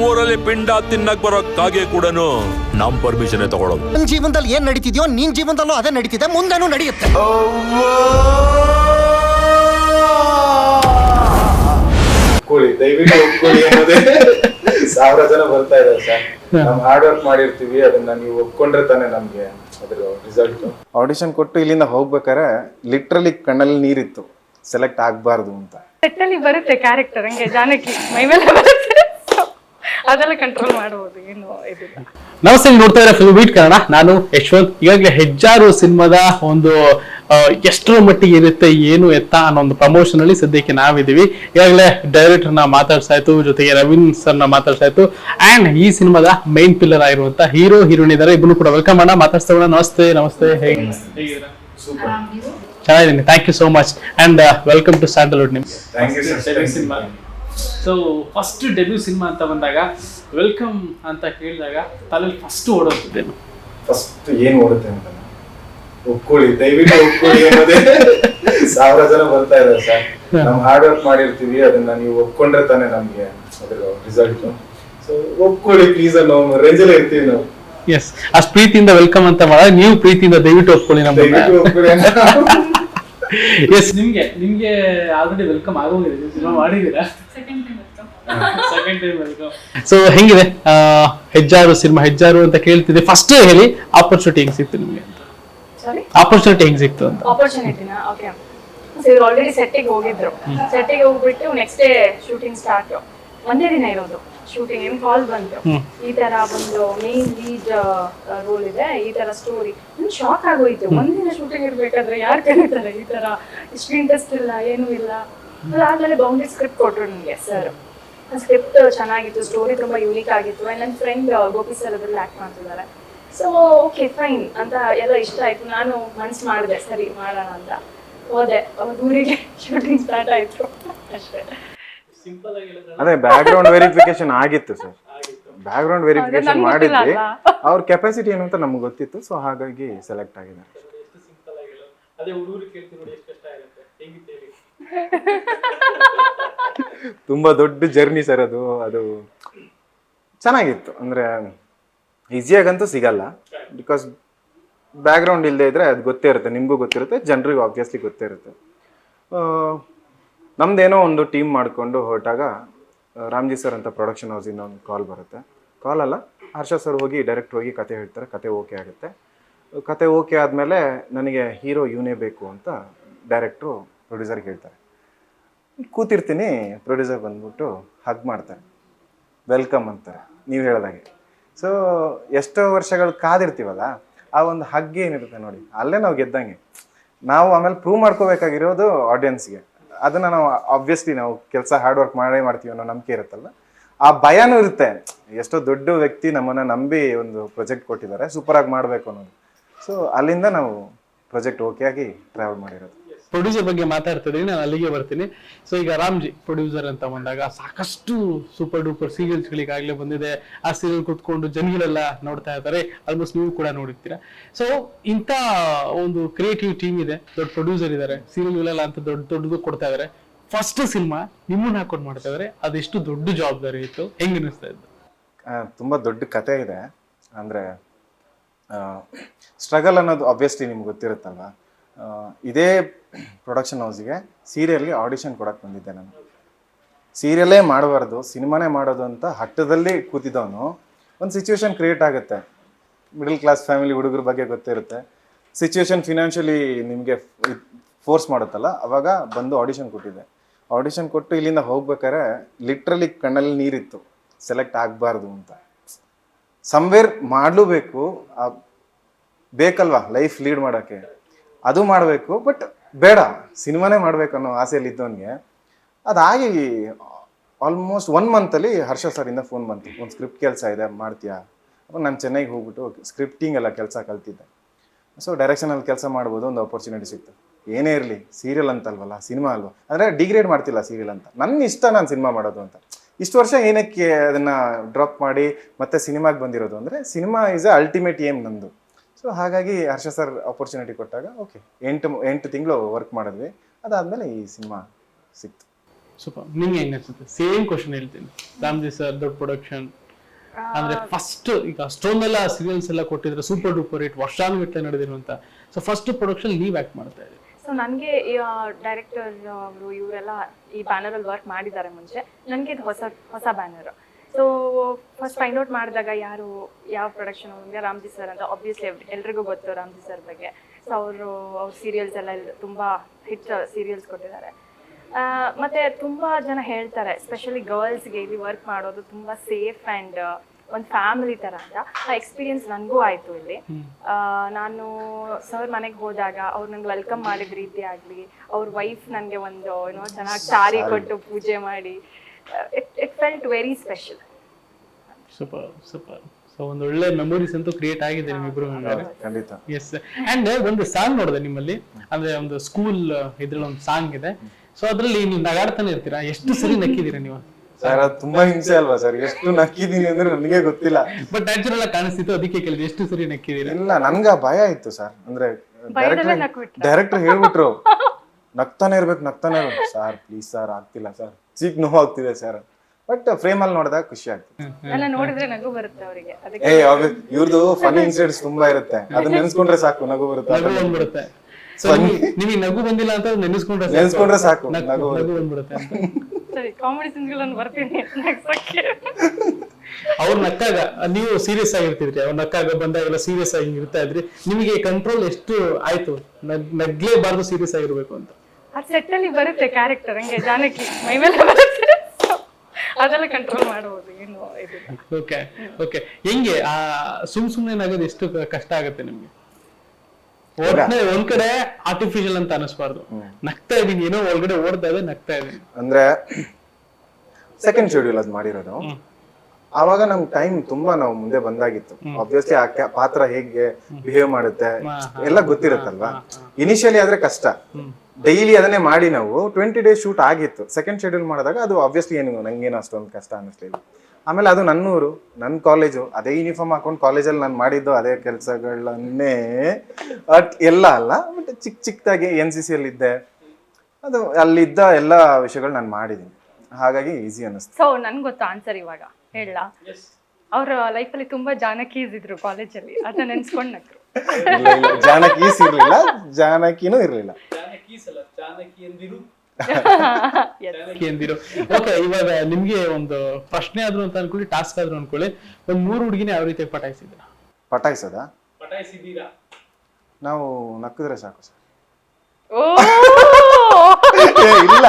ನಮ್ಮೂರಲ್ಲಿ ಪಿಂಡ ತಿನ್ನಕ್ ಬರೋ ಕಾಗೆ ಕೂಡ ನಮ್ ಪರ್ಮಿಷನ್ ತಗೊಳ್ಳೋದು ನನ್ನ ಜೀವನದಲ್ಲಿ ಏನ್ ನಡೀತಿದ್ಯೋ ನಿನ್ ಜೀವನದಲ್ಲೂ ಅದೇ ನಡೀತಿದೆ ಮುಂದೆನೂ ನಡೆಯುತ್ತೆ. ಒಪ್ಕೊಳ್ಳಿ ದಯವಿಟ್ಟು ಒಪ್ಕೊಳ್ಳಿ ಅನ್ನೋದೇ ಸಾವಿರ ಜನ ಬರ್ತಾ ಇದ್ದಾರೆ ಸರ್. ನಾವು ಹಾರ್ಡ್ ವರ್ಕ್ ಮಾಡಿರ್ತೀವಿ ಅದನ್ನ ನೀವು ಒಪ್ಕೊಂಡ್ರೆ ತಾನೇ ನಮ್ಗೆ ಅದ್ರ ರಿಸಲ್ಟ್ ಆಡಿಷನ್ ಕೊಟ್ಟು ಇಲ್ಲಿಂದ ಹೋಗ್ಬೇಕಾರೆ ಲಿಟ್ರಲಿ ಕಣ್ಣಲ್ಲಿ ನೀರಿತ್ತು. ಸೆಲೆಕ್ಟ್ ಆಗ್ಬಾರ್ದು ಅಂತ. ಬರುತ್ತೆ ಕ್ಯಾರೆಕ್ಟರ್ ಹಂಗೆ ಜಾನಕಿ ಮೈ ಮೇಲೆ ಬರುತ್ತೆ. So, ಅದೆಲ್ಲ ಕಂಟ್ರೋಲ್ ಮಾಡಬಹುದು ಏನು ಇದಿಲ್ಲ. ನಮಸ್ತೆ ನೀವು ನೋಡ್ತಾ ಇರೋ ಫಿಲ್ಮ್ ಬೀಟ್ ಕನ್ನಡ ನಾನು ಯಶ್ವಂತ್. ಈಗಾಗಲೇ ಹೆಜ್ಜಾರು ಸಿನಿಮಾದ ಒಂದು ಎಷ್ಟರ ಮಟ್ಟಿಗೆ ಇರುತ್ತೆ ಏನು ಎತ್ತ ಅನ್ನೋ ಒಂದು ಪ್ರಮೋಷನ್ ಅಲ್ಲಿ ಸದ್ಯಕ್ಕೆ ನಾವಿದ್ದೀವಿ. ಈಗಾಗಲೇ ಡೈರೆಕ್ಟರ್ನ ಮಾತಾಡ್ತಾ ಇತ್ತು ಜೊತೆಗೆ ರವೀನ್ ಸರ್ನ ಮಾತಾಡ್ತಾ ಇತ್ತು. ಅಂಡ್ ಈ ಸಿನಿಮಾದ ಮೈನ್ ಪಿಲ್ಲರ್ ಆಗಿರುವಂತ ಹೀರೋ ಹೀರೋಯಿನ್ ಇದ್ದಾರೆ. ಇಬ್ಬರು ಕೂಡ ವೆಲ್ಕಮ್ ಮಾಡೋಣ ಮಾತಾಡ್ತಾ ಇರೋಣ ನಮಸ್ತೆ ನಮಸ್ತೆ. ಹೇಗೆ ಚೆನ್ನಾಗಿದ್ದೀನಿ. Thank you so much and welcome to Sandalwood ನಿಮ್ಗೆ thank you sir so first debut cinema ಅಂತ ಬಂದಾಗ ವೆಲ್ಕಮ್ ಅಂತ ಕೇಳಿದಾಗ ತಲೆಯಲ್ಲಿ ಫಸ್ಟ್ ಓಡೋಗ್ತಿದ್ದೇನು ಫಸ್ಟ್ ಏನು ಓಡುತ್ತೆ ಅಂತ ಒಪ್ಕೊಳ್ಳಿ ದಯವಿಟ್ಟು ಒಪ್ಕೊಳ್ಳಿ ಅನ್ನೋದೇ ಸಾವಿರ ಜನ ಬರ್ತಾ ಇದ್ದಾರೆ ಸರ್. ನಾವು ಹಾರ್ಡ್ ವರ್ಕ್ ಮಾಡಿರ್ತೀವಿ ಅದನ್ನ ನೀವು ಒಪ್ಕೊಂಡ್ರೆ ತಾನೇ ನಮ್ಗೆ ಅದ್ರ ರಿಸಲ್ಟ್ ಸೊ ಒಪ್ಕೊಳ್ಳಿ ಪ್ಲೀಸ್ ಅನ್ನೋ ರೇಂಜಲ್ಲಿ ಇರ್ತೀವಿ ನಾವು. ಎಸ್ ಅಷ್ಟು ಪ್ರೀತಿಯಿಂದ ವೆಲ್ಕಮ್ ಅಂತ ಮಾಡಿದಾಗ ನೀವು ಪ್ರೀತಿಯಿಂದ ದಯವಿಟ್ಟು ಒಪ್ಕೊಳ್ಳಿ ನಮ್ಮ ದಯವಿಟ್ಟು ಒಪ್ಕೊಳ್ಳಿ. ಅನ್ನೋ ಎಸ್ ನಿಮಗೆ ನಿಮಗೆ ಆಲ್ರೆಡಿ ವೆಲ್ಕಮ್ ಆಗೋಗಿದೆ ನೀವು ಸಿನಿಮಾ ಮಾಡಿದ್ದೀರಾ? ಸೆಕೆಂಡ್ ಟೈಮ್ ವೆಲ್ಕಮ್ ಸೊ ಹೆಂಗಿದೆ? ಹೆಜ್ಜಾರು ಸಿನಿಮಾ ಹೆಜ್ಜಾರು ಅಂತ ಕೇಳ್ತಿದ್ದೆ. ಫಸ್ಟ್ ಹೇಳಿ ಆಪರ್ಚುನಿಟಿ ಹೆಂಗ್ ಸಿಕ್ತು ನಿಮ್ಗೆ? ಆಪರ್ಚುನಿಟಿ ಹೆಂಗ್ ಸಿಕ್ತು ಅಂತ. ಆಪರ್ಚುನಿಟಿನಾ ಓಕೆ ಸೊ ಇವ್ರು ಆಲ್ರೆಡಿ ಸೆಟ್ಟಿಗೆ ಹೋಗಿದ್ರು. ಸೆಟ್ಟಿಗೆ ಹೋಗ್ಬಿಟ್ಟು ನೆಕ್ಸ್ಟ್ ಡೇ ಶೂಟಿಂಗ್ ಸ್ಟಾರ್ಟ್ ಒಂದೇ ದಿನ ಇರೋದು. ಶೂಟಿಂಗ್ ಏನ್ ಕಾಲ್ ಬಂತು. ಈ ತರ ಒಂದು ಮೇನ್ ಲೀಡ್ ರೋಲ್ ಇದೆ. ಈ ತರ ಸ್ಟೋರಿ ನನ್ ಶಾಕ್ ಆಗೋಯ್ತು. ಒಂದಿನ ಶೂಟಿಂಗ್ ಇರ್ಬೇಕಾದ್ರೆ ಯಾರು ಕರೀತಾರೆ ಈ ತರ ಇಷ್ಟು ಇಂಟ್ರೆಸ್ಟ್ ಇಲ್ಲ ಏನೂ ಇಲ್ಲ. ಅದಾದ್ಮೇಲೆ ಬೌಂಡ್ರಿ ಸ್ಕ್ರಿಪ್ಟ್ ಕೊಟ್ರು ನನಗೆ ಸರ್ ಸ್ಕ್ರಿಪ್ಟ್ ಚೆನ್ನಾಗಿತ್ತು. ಸ್ಟೋರಿ ತುಂಬಾ ಯೂನಿಕ್ ಆಗಿತ್ತು. ಆ್ಯಂಡ್ ನನ್ನ ಫ್ರೆಂಡ್ ಗೋಪಿ ಸರ್ ಅದ್ರಲ್ಲಿ ಆ್ಯಕ್ಟ್ ಮಾಡ್ತಿದ್ದಾರೆ. ಸೊ ಓಕೆ ಫೈನ್ ಅಂತ ಎಲ್ಲ ಇಷ್ಟ ಆಯ್ತು. ನಾನು ಮನ್ಸ್ ಮಾಡಿದೆ ಸರಿ ಮಾಡೋಣ ಅಂತ. ಹೋದೆ. ಅವ್ರ ಊರಿಗೆ ಶೂಟಿಂಗ್ ಸ್ಟಾರ್ಟ್ ಆಯಿತು. ಅಷ್ಟೇ. ಸಿಂಪಲ್ ಆಗಿ ಹೇಳಿದ್ರೆ ಅದೇ ಬ್ಯಾಕ್ ಗ್ರೌಂಡ್ ವೆರಿಫಿಕೇಶನ್ ಆಗಿತ್ತು. ಸರ್ ಬ್ಯಾಕ್ ಗ್ರೌಂಡ್ ವೆರಿಫಿಕೇಶನ್ ಮಾಡಿದ್ವಿ. ಅವ್ರ ಕೆಪಾಸಿಟಿ ಏನು ಅಂತ ನಮ್ಗೆ ಗೊತ್ತಿತ್ತು ಸೊ ಹಾಗಾಗಿ ಸೆಲೆಕ್ಟ್ ಆಗಿದ್ದಾರೆ. ಸಿಂಪಲ್ ಆಗಿ ಹೇಳೋದು. ಅದೇ ಹುಡುಗರು ಕೇಳ್ತೀನಿ ನೋಡಿ ಎಷ್ಟು ಕಷ್ಟ ಆಗುತ್ತೆ. ಹೆಂಗಿತ್ತು ಹೇಳಿ ತುಂಬಾ ದೊಡ್ಡ ಜರ್ನಿ ಸರ್ ಅದು. ಅದು ಚೆನ್ನಾಗಿತ್ತು. ಅಂದ್ರೆ ಈಸಿಯಾಗಂತೂ ಸಿಗಲ್ಲ. ಬಿಕಾಸ್ ಬ್ಯಾಕ್ಗ್ರೌಂಡ್ ಇಲ್ಲದೆ ಇದ್ರೆ ಅದು ಗೊತ್ತೇ ಇರುತ್ತೆ. ನಿಮಗೂ ಗೊತ್ತಿರುತ್ತೆ ಜನರಿಗೂ ಆಬ್ವಿಯಸ್ಲಿ ಗೊತ್ತೇ ಇರುತ್ತೆ. ಆ, ನಮ್ದೇನೋ ಒಂದು ಟೀಮ್ ಮಾಡಿಕೊಂಡು ಹೊರಟಾಗ ರಾಮ್ಜಿ ಸರ್ ಅಂತ ಪ್ರೊಡಕ್ಷನ್ ಹೌಸಿಂದ ಒಂದು ಕಾಲ್ ಬರುತ್ತೆ. ಕಾಲ್ ಅಲ್ಲ, ಹರ್ಷ ಸರ್ ಹೋಗಿ ಡೈರೆಕ್ಟ್ ಹೋಗಿ ಕತೆ ಹೇಳ್ತಾರೆ, ಕತೆ ಓಕೆ ಆಗುತ್ತೆ. ಕತೆ ಓಕೆ ಆದಮೇಲೆ ನನಗೆ ಹೀರೋ ಇವನೇ ಬೇಕು ಅಂತ ಡೈರೆಕ್ಟ್ರು ಪ್ರೊಡ್ಯೂಸರ್ಗೆ ಹೇಳ್ತಾರೆ. ಕೂತಿರ್ತೀನಿ ಪ್ರೊಡ್ಯೂಸರ್ ಬಂದ್ಬಿಟ್ಟು ಹಗ್ ಮಾಡ್ತಾರೆ. ವೆಲ್ಕಮ್ ಅಂತಾರೆ, ನೀವು ಹೇಳ್ದಾಗೆ ಸೊ ಎಷ್ಟೋ ವರ್ಷಗಳು ಕಾದಿರ್ತೀವಲ್ಲ, ಆ ಒಂದು ಹಗ್ ಏನಿರುತ್ತೆ ನೋಡಿ, ಅಲ್ಲೇ ನಾವು ಗೆದ್ದಂಗೆ. ನಾವು ಆಮೇಲೆ ಪ್ರೂವ್ ಮಾಡ್ಕೋಬೇಕಾಗಿರೋದು ಆಡಿಯನ್ಸ್ಗೆ ಅದನ್ನ ನಾವು ಆಬ್ವಿಯಸ್ಲಿ ನಾವು ಕೆಲಸ ಹಾರ್ಡ್ ವರ್ಕ್ ಮಾಡೇ ಮಾಡ್ತೀವಿ ಅನ್ನೋ ನಂಬಿಕೆ ಇರುತ್ತಲ್ಲ, ಆ ಭಯನೂ ಇರುತ್ತೆ. ಎಷ್ಟೋ ದೊಡ್ಡ ವ್ಯಕ್ತಿ ನಮ್ಮನ್ನ ನಂಬಿ ಒಂದು ಪ್ರಾಜೆಕ್ಟ್ ಕೊಟ್ಟಿದ್ದಾರೆ ಸೂಪರ್ ಆಗಿ ಮಾಡಬೇಕು ಅನ್ನೋದು. ಸೊ ಅಲ್ಲಿಂದ ನಾವು ಪ್ರಾಜೆಕ್ಟ್ ಓಕೆ ಆಗಿ ಟ್ರಾವೆಲ್ ಮಾಡಿರೋದು. ಪ್ರೊಡ್ಯೂಸರ್ ಬಗ್ಗೆ ಮಾತಾಡ್ತಿದ್ದೀನಿ ನಾನು ಅಲ್ಲಿಗೆ ಬರ್ತೀನಿ. ಸೊ ಈಗ ರಾಮ್ಜಿ ಪ್ರೊಡ್ಯೂಸರ್ ಅಂತ ಬಂದಾಗ ಸಾಕಷ್ಟು ಸೂಪರ್ ಡೂಪರ್ ಸೀರಿಯಲ್ಸ್ಗಳಿಗಾಗಲೇ ಬಂದಿದೆ. ಆ ಸೀರಿಯಲ್ ಕುತ್ಕೊಂಡು ಜನಗಳೆಲ್ಲ ನೋಡ್ತಾ ಇದ್ದಾರೆ. ಆಲ್ಮೋಸ್ಟ್ ನೀವು ಕೂಡ ನೋಡಿರ್ತೀರಾ. ಸೊ ಇಂಥ ಒಂದು ಕ್ರಿಯೇಟಿವ್ ಟೀಮ್ ಇದೆ. ದೊಡ್ಡ ಪ್ರೊಡ್ಯೂಸರ್ ಇದ್ದಾರೆ ಸೀರಿಯಲ್ಗಳೆಲ್ಲ ಅಂತ ದೊಡ್ಡ ದೊಡ್ಡದು ಕೊಡ್ತಾ ಇದ್ದಾರೆ ಫಸ್ಟ್ ಸಿನಿಮಾ ನಿಮ್ಮನ್ನ ಹಾಕೊಂಡು ಮಾಡ್ತಾ ಇದ್ದಾರೆ ಅದೆಷ್ಟು ದೊಡ್ಡ ಜವಾಬ್ದಾರಿ ಇತ್ತು? ಹೆಂಗ್ ಅನಿಸ್ತಾ ಇದ್ದು ತುಂಬ ದೊಡ್ಡ ಕತೆ ಇದೆ. ಅಂದರೆ ಸ್ಟ್ರಗಲ್ ಅನ್ನೋದು ಆಬ್ವಿಯಸ್ಲಿ ನಿಮ್ಗೆ ಗೊತ್ತಿರುತ್ತಲ್ವ? ಇದೇ ಪ್ರೊಡಕ್ಷನ್ ಹೌಸಿಗೆ ಸೀರಿಯಲ್ಗೆ ಆಡಿಷನ್ ಕೊಡಕ್ಕೆ ಬಂದಿದ್ದೆ ನಾನು. ಸೀರಿಯಲ್ಲೇ ಮಾಡಬಾರ್ದು, ಸಿನಿಮಾನೇ ಮಾಡೋದು ಅಂತ ಹಟ್ಟದಲ್ಲಿ ಕೂತಿದ್ದವನು. ಒಂದು ಸಿಚುವೇಶನ್ ಕ್ರಿಯೇಟ್ ಆಗುತ್ತೆ. ಮಿಡಲ್ ಕ್ಲಾಸ್ ಫ್ಯಾಮಿಲಿ ಹುಡುಗರ ಬಗ್ಗೆ ಗೊತ್ತಿರುತ್ತೆ. ಸಿಚುವೇಶನ್ ಫಿನಾನ್ಷಿಯಲಿ ನಿಮಗೆ ಫೋರ್ಸ್ ಮಾಡುತ್ತಲ್ಲ, ಅವಾಗ ಬಂದು ಆಡಿಷನ್ ಕೊಟ್ಟಿದ್ದೆ. ಆಡಿಷನ್ ಕೊಟ್ಟು ಇಲ್ಲಿಂದ ಹೋಗ್ಬೇಕಾದ್ರೆ ಲಿಟ್ರಲಿ ಕಣ್ಣಲ್ಲಿ ನೀರಿತ್ತು. ಸೆಲೆಕ್ಟ್ ಆಗಬಾರ್ದು ಅಂತ. ಸಮ್ವೇರ್ ಮಾಡಲೂಬೇಕು ಬೇಕಲ್ವಾ ಲೈಫ್ ಲೀಡ್ ಮಾಡೋಕ್ಕೆ? ಅದು ಮಾಡಬೇಕು ಬಟ್ ಬೇಡ. ಸಿನಿಮಾನೇ ಮಾಡ್ಬೇಕು ಅನ್ನೋ ಆಸೆಯಲ್ಲಿ ಇದ್ದವನಿಗೆ ಅದಾಗಿ ಆಲ್ಮೋಸ್ಟ್ ಒನ್ ಮಂತಲ್ಲಿ ಹರ್ಷ ಸರಿಂದ ಫೋನ್ ಬಂತು. ಒಂದು ಸ್ಕ್ರಿಪ್ಟ್ ಕೆಲಸ ಇದೆ ಮಾಡ್ತೀಯಾ? ಅವಾಗ ನಾನು ಚೆನ್ನೈಗೆ ಹೋಗ್ಬಿಟ್ಟು ಸ್ಕ್ರಿಪ್ಟಿಂಗ್ ಎಲ್ಲ ಕೆಲಸ ಕಲ್ತಿದ್ದೆ. ಸೊ ಡೈರೆಕ್ಷನಲ್ಲಿ ಕೆಲಸ ಮಾಡ್ಬೋದು, ಒಂದು ಆಪರ್ಚುನಿಟಿ ಸಿಕ್ತು. ಏನೇ ಇರಲಿ ಸೀರಿಯಲ್ ಅಂತಲ್ವಲ್ಲ, ಸಿನಿಮಾ ಅಲ್ವಾ? ಅಂದರೆ ಡಿಗ್ರೇಡ್ ಮಾಡ್ತಿಲ್ಲ ಸೀರಿಯಲ್ ಅಂತ. ನನ್ನ ಇಷ್ಟ ನಾನು ಸಿನಿಮಾ ಮಾಡೋದು ಅಂತ. ಇಷ್ಟು ವರ್ಷ ಏನಕ್ಕೆ ಅದನ್ನು ಡ್ರಾಪ್ ಮಾಡಿ ಮತ್ತೆ ಸಿನಿಮಾಗೆ ಬಂದಿರೋದು ಅಂದರೆ, cinema is a ultimate aim ನಂದು ಸೊ ಹಾಗಾಗಿ ಹರ್ಷ ಸರ್ ಅಪರ್ಚುನಿಟಿ ಕೊಟ್ಟಾಗ ಓಕೆ ಎಂಟು ಎಂಟು ತಿಂಗಳು ವರ್ಕ್ ಮಾಡಿದ್ವಿ. ಅದಾದ್ಮೇಲೆ ಈ ಸಿನಿಮಾ ಸಿಕ್ತು. ಸೂಪರ್ ನಿಮ್ಗೆ ಹೆಂಗ್ ಅನ್ಸುತ್ತೆ? ಸೇಮ್ ಕ್ವಶನ್ ಹೇಳ್ತೀನಿ. ರಾಮ್ಜಿ ಸರ್ ದೊಡ್ಡ ಪ್ರೊಡಕ್ಷನ್ ಅಂದ್ರೆ ಫಸ್ಟ್ ಈಗ ಅಷ್ಟೊಂದೆಲ್ಲ ಸೀರಿಯಲ್ಸ್ ಎಲ್ಲ ಕೊಟ್ಟಿದ್ರೆ ಸೂಪರ್ ಡೂಪರ್ ಹಿಟ್ ವರ್ಷಾನುಗಟ್ಟಲೆ ನಡೆದಿರುವಂತ. ಸೊ ಫಸ್ಟ್ ಪ್ರೊಡಕ್ಷನ್ ನೀವ್ ಆಕ್ಟ್ ಮಾಡ್ತಾ ಇದ್ದೀರಿ. ಸೊ ನನಗೆ ಡೈರೆಕ್ಟರ್ ಅವರು ಇವರೆಲ್ಲ ಈ ಬ್ಯಾನರ್ ಅಲ್ಲಿ ವರ್ಕ್ ಮಾಡಿದ್ದಾರೆ ಮುಂಚೆ. ನನಗೆ ಇದು ಹೊಸ ಹೊಸ banner so first find out ಮಾಡಿದಾಗ ಯಾರು ಯಾವ ಪ್ರೊಡಕ್ಷನ್ ಅಂದರೆ ರಾಮ್ಜಿ ಸರ್ ಅಂತ ಆಬ್ವಿಯಸ್ಲಿ ಎಲ್ರಿಗೂ ಗೊತ್ತು ರಾಮ್ಜಿ ಸರ್ ಬಗ್ಗೆ. ಸೊ ಅವರು ಅವ್ರ ಸೀರಿಯಲ್ಸ್ ಎಲ್ಲ ತುಂಬಾ ಹಿಟ್ ಸೀರಿಯಲ್ಸ್ ಕೊಟ್ಟಿದ್ದಾರೆ. ಮತ್ತೆ ತುಂಬಾ ಜನ ಹೇಳ್ತಾರೆ ಸ್ಪೆಷಲಿ ಗರ್ಲ್ಸ್ಗೆ ಇಲ್ಲಿ ವರ್ಕ್ ಮಾಡೋದು ತುಂಬಾ ಸೇಫ್ ಆ್ಯಂಡ್ ಒಂದು ಫ್ಯಾಮಿಲಿ ತರ ಅಂತ. ಆ ಎಕ್ಸ್ಪೀರಿಯನ್ಸ್ ನನಗೂ ಆಯ್ತು ಇಲ್ಲಿ. ನಾನು ಸರ್ ಮನೆಗೆ ಹೋದಾಗ ಅವ್ರು ನಂಗೆ ವೆಲ್ಕಮ್ ಮಾಡಿದ ರೀತಿ ಆಗಲಿ ಅವ್ರ ವೈಫ್ ನನಗೆ ಒಂದು ಏನೋ ಚೆನ್ನಾಗಿ ಸಾರಿ ಕೊಟ್ಟು ಪೂಜೆ ಮಾಡಿ it it felt very special super super so ಒಂದು ಒಳ್ಳೆ ಮೆಮೊರೀಸ್ ಅಂತೂ ಕ್ರಿಯೇಟ್ ಆಗಿದೆ ನಿಮ್ಮಿಬ್ರು ಖಂಡಿತ. ಎಸ್ ಅಂಡ್ ಒಂದು ಸಾಂಗ್ ನೋಡಿದೆ ನಿಮ್ಮಲ್ಲಿ. ಅಂದ್ರೆ ಒಂದು ಸ್ಕೂಲ್ ಇದ್ರಲ್ಲಿ ಒಂದು ಸಾಂಗ್ ಇದೆ. ಸೊ ಅದ್ರಲ್ಲಿ ನೀವು ನಗಾಡ್ತಾನೆ ಇರ್ತೀರಾ? ಎಷ್ಟು ಸರಿ ನಕ್ಕಿದೀರಾ ನೀವು? ಸರ್ ಅದು ತುಂಬಾ ಹಿಂಸೆ ಅಲ್ವಾ ಸರ್ ಎಷ್ಟು ನಕ್ಕಿದೀನಿ ಅಂದ್ರೆ ನನಗೆ ಗೊತ್ತಿಲ್ಲ. ಬಟ್ ನ್ಯಾಚುರಲ್ ಆಗಿ ಕಾಣಿಸ್ತಿತ್ತು ಅದಕ್ಕೆ ಕೇಳಿದೆ ಎಷ್ಟು ಸರಿ ನಕ್ಕಿದ್ದೀರಾ? ಇಲ್ಲ ನನ್ಗ ಭಯ ಇತ್ತು ಸರ್ ಅಂದ್ರೆ ಡೈರೆಕ್ಟರ್ ಹೇಳ್ಬಿಟ್ರು. ನಗ್ತಾನೆ ಇರ್ಬೇಕು ನಗ್ತಾನೆ ಇರ್ಬೇಕು. ಸರ್ ಪ್ಲೀಸ್ ಸರ್ ಆಗ್ತಿಲ್ಲ ಸರ್ ಚೀಕ್ ನೋವು ಆಗ್ತಿದೆ ಸರ್ ಬಟ್ ಫ್ರೇಮ್ ಅಲ್ಲಿ ನೋಡಿದಾಗ ಖುಷಿ ಆಗ್ತದೆ. ಎಲ್ಲ ನೋಡಿದ್ರೆ ನಗು ಬರುತ್ತೆ ಅವರಿಗೆ. ಅದಕ್ಕೆ ಏ ಇವ್ರದ್ದು ಫನಿ ಇನ್ಸಿಡೆಂಟ್ಸ್ ತುಂಬಾ ಇರುತ್ತೆ. ಅದನ್ನ ನೆನ್ಸ್ಕೊಂಡ್ರೆ ಸಾಕು ನಗು ಬರುತ್ತೆ. ನಗು ಬಂದ್ಬಿಡುತ್ತೆ. ಸೊ ನಿಮಗೆ ನಗು ಬಂದಿಲ್ಲ ಅಂತ ನೆನೆಸ್ಕೊಂಡ್ರೆ ಸಾಕು. ನೆನ್ಸ್ಕೊಂಡ್ರೆ ಸಾಕು ನಗು ನಗು ಬಂದ್ಬಿಡುತ್ತೆ ಅಂತ. ಸರಿ ಕಾಮಿಡಿ ಸಿನ್ಸ್ಗಳನ್ನು ಬರ್ತೀನಿ ನಗ್ಸಕ್ಕೆ ಅವ್ರು ನಕ್ಕಾಗ ನೀವು ಸೀರಿಯಸ್ ಆಗಿರ್ತಿದ್ರಿ. ಅವ್ರು ನಕ್ಕಾಗ ಬಂದಾಗೆಲ್ಲ ಸೀರಿಯಸ್ ಆಗಿ ಇರ್ತಾ ಇದ್ರಿ. ನಿಮಗೆ ಕಂಟ್ರೋಲ್ ಎಷ್ಟು ಆಯ್ತು? ನಗ್- ನಗ್ಲೇಬಾರ್ದು ಸೀರಿಯಸ್ ಆಗಿರ್ಬೇಕು ಅಂತ. ಆ ಸೆಟ್ ಅಲ್ಲಿ ಬರುತ್ತೆ ಕ್ಯಾರೆಕ್ಟರ್ ಹಂಗೆ ಜಾನಕಿ ಮೈ ಮೇಲೆ ಬರುತ್ತೆ. ಅದೆಲ್ಲ ಕಂಟ್ರೋಲ್ ಮಾಡಬಹುದು ಏನು ಇದಿಲ್ಲ ಓಕೆ ಓಕೆ ಹೆಂಗೆ ಆ ಸುಮ್ ಸುಮ್ನೆ ನಗೋದು ಎಷ್ಟು ಕಷ್ಟ ಆಗುತ್ತೆ ನಿಮ್ಗೆ? ಒಟ್ನೆ ಒಂದ್ ಕಡೆ ಆರ್ಟಿಫಿಷಿಯಲ್ ಅಂತ ಅನಿಸ್ಬಾರ್ದು. ನಗ್ತಾ ಇದೀನಿ ಏನೋ ಒಳಗಡೆ ಓಡ್ತಾ ಇದೆ ನಗ್ತಾ ಇದೀನಿ ಅಂದ್ರೆ ಸೆಕೆಂಡ್ ಶೆಡ್ಯೂಲ್ ಅದ್ ಮಾಡಿರೋದು. ಆವಾಗ ನಮ್ ಟೈಮ್ ತುಂಬಾ ನಾವು ಮುಂದೆ ಬಂದಾಗಿತ್ತು. ಆಬ್ವಿಯಸ್ಲಿ ಆ ಪಾತ್ರ ಹೇಗೆ ಬಿಹೇವ್ ಮಾಡುತ್ತೆ ಎಲ್ಲ ಗೊತ್ತಿರುತ್ತಲ್ವಾ? ಇನಿಷಿಯಲಿ ಆದ್ರೆ ಕಷ್ಟ. ಡೈಲಿ ಅದನ್ನೇ ಮಾಡಿ ನಾವು ಟ್ವೆಂಟಿ ಡೇಸ್ ಶೂಟ್ ಆಗಿತ್ತು. ಸೆಕೆಂಡ್ ಶೆಡ್ಯೂಲ್ ಮಾಡಿದಾಗ ಅದು ಆಬ್ವಿಯಸ್ಲಿ ಏನು ನಂಗೇನು ಅಷ್ಟೊಂದು ಕಷ್ಟ ಅನ್ನಿಸ್ಲಿಲ್ಲ ಆಮೇಲೆ ಅದು ನನ್ನೂರು ನನ್ನ ಕಾಲೇಜು ಅದೇ ಯೂನಿಫಾರ್ಮ್ ಹಾಕೊಂಡು ಕಾಲೇಜಲ್ಲಿ ನಾನು ಮಾಡಿದ್ದು ಅದೇ ಕೆಲಸಗಳನ್ನೇ ಅಟ್ ಎಲ್ಲ ಅಲ್ಲ ಬಟ್ ಚಿಕ್ಕ ಚಿಕ್ಕದಾಗಿ ಎನ್ ಸಿ ಸಿಯಲ್ಲಿ ಇದ್ದೆ. ಅದು ಅಲ್ಲಿದ್ದ ಎಲ್ಲ ವಿಷಯಗಳು ನಾನು ಮಾಡಿದ್ದೀನಿ. ಹಾಗಾಗಿ ಈಸಿ ಅನ್ನಿಸ್ತು. ಸೊ ನನ್ಗೆ ಗೊತ್ತು ಆನ್ಸರ್ ಇವಾಗ. ಹೇಳ. ಅವ್ರ ಲೈಫಲ್ಲಿ ತುಂಬಾ ಜಾನಕೀಸ್ ಇದ್ರು ಕಾಲೇಜಲ್ಲಿ ಅದನ್ನ ನೆನ್ಸ್ಕೊಂಡ್ ನಕ್ರು. ಜಾನಕೀಸ್ ಇರಲಿಲ್ಲ ಜಾನಕಿನೂ ಇರ್ಲಿಲ್ಲ. ಓಕೆ ಇವಾಗ ನಿಮ್ಗೆ ಒಂದು ಪ್ರಶ್ನೆ ಆದ್ರು ಅಂತ ಅನ್ಕೊಳ್ಳಿ ಟಾಸ್ಕ್ ಆದ್ರು ಅನ್ಕೊಳ್ಳಿ. ಒಂದ್ ಮೂರು ಹುಡುಗಿನ ಯಾವ ರೀತಿ ಪಟಾಯಿಸಿದ್ರ ಪಟಾಯಿಸದ? ಪಟಾಯಿಸಿದ್ದೀರಾ? ನಾವು ನಕ್ಕಿದ್ರೆ ಸಾಕು ಸರ್. ಇಲ್ಲ.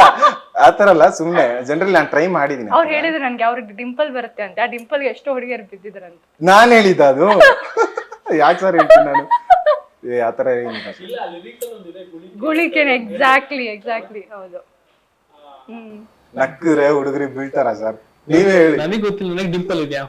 ಆತರ ಅಲ್ಲ ಸುಮ್ನೆ. ಜನರಲ್ ನಾನು ಟ್ರೈ ಮಾಡಿದೀನಿ ಅವ್ರು ಹೇಳಿದ್ರು ನನ್ಗೆ ಅವ್ರಿಗೆ ಡಿಂಪಲ್ ಬರುತ್ತೆ ಅಂತ. ಆ ಡಿಂಪಲ್ಗೆ ಎಷ್ಟೋ ಹುಡುಗಿಯರು ಬಿದ್ದಿದ್ರಂತ ನಾನ್ ಹೇಳಿದ್ದ ಅದು. ಯಾಕೆ ಸರ್ ಹೇಳ್ತೀನಿ ನಾನು? ಏನಿಲ್ಲ sir. ಗುಳಿಕೆನೆ ಎಕ್ಸಾಕ್ಟ್ಲಿ ಎಕ್ಸಾಕ್ಟ್ಲಿ ಹೌದು. ಹ್ಮ್. ನಕ್ಕಿದ್ರೆ ಹುಡುಗರಿ ಬೀಳ್ತಾರ ಸರ್? ನೀವೇ ಹೇಳಿ. ನನಗೆ ಗೊತ್ತಿಲ್ಲ ನನಗೆ ಡಿಂಪಲ್ ಇದೆಯಾ?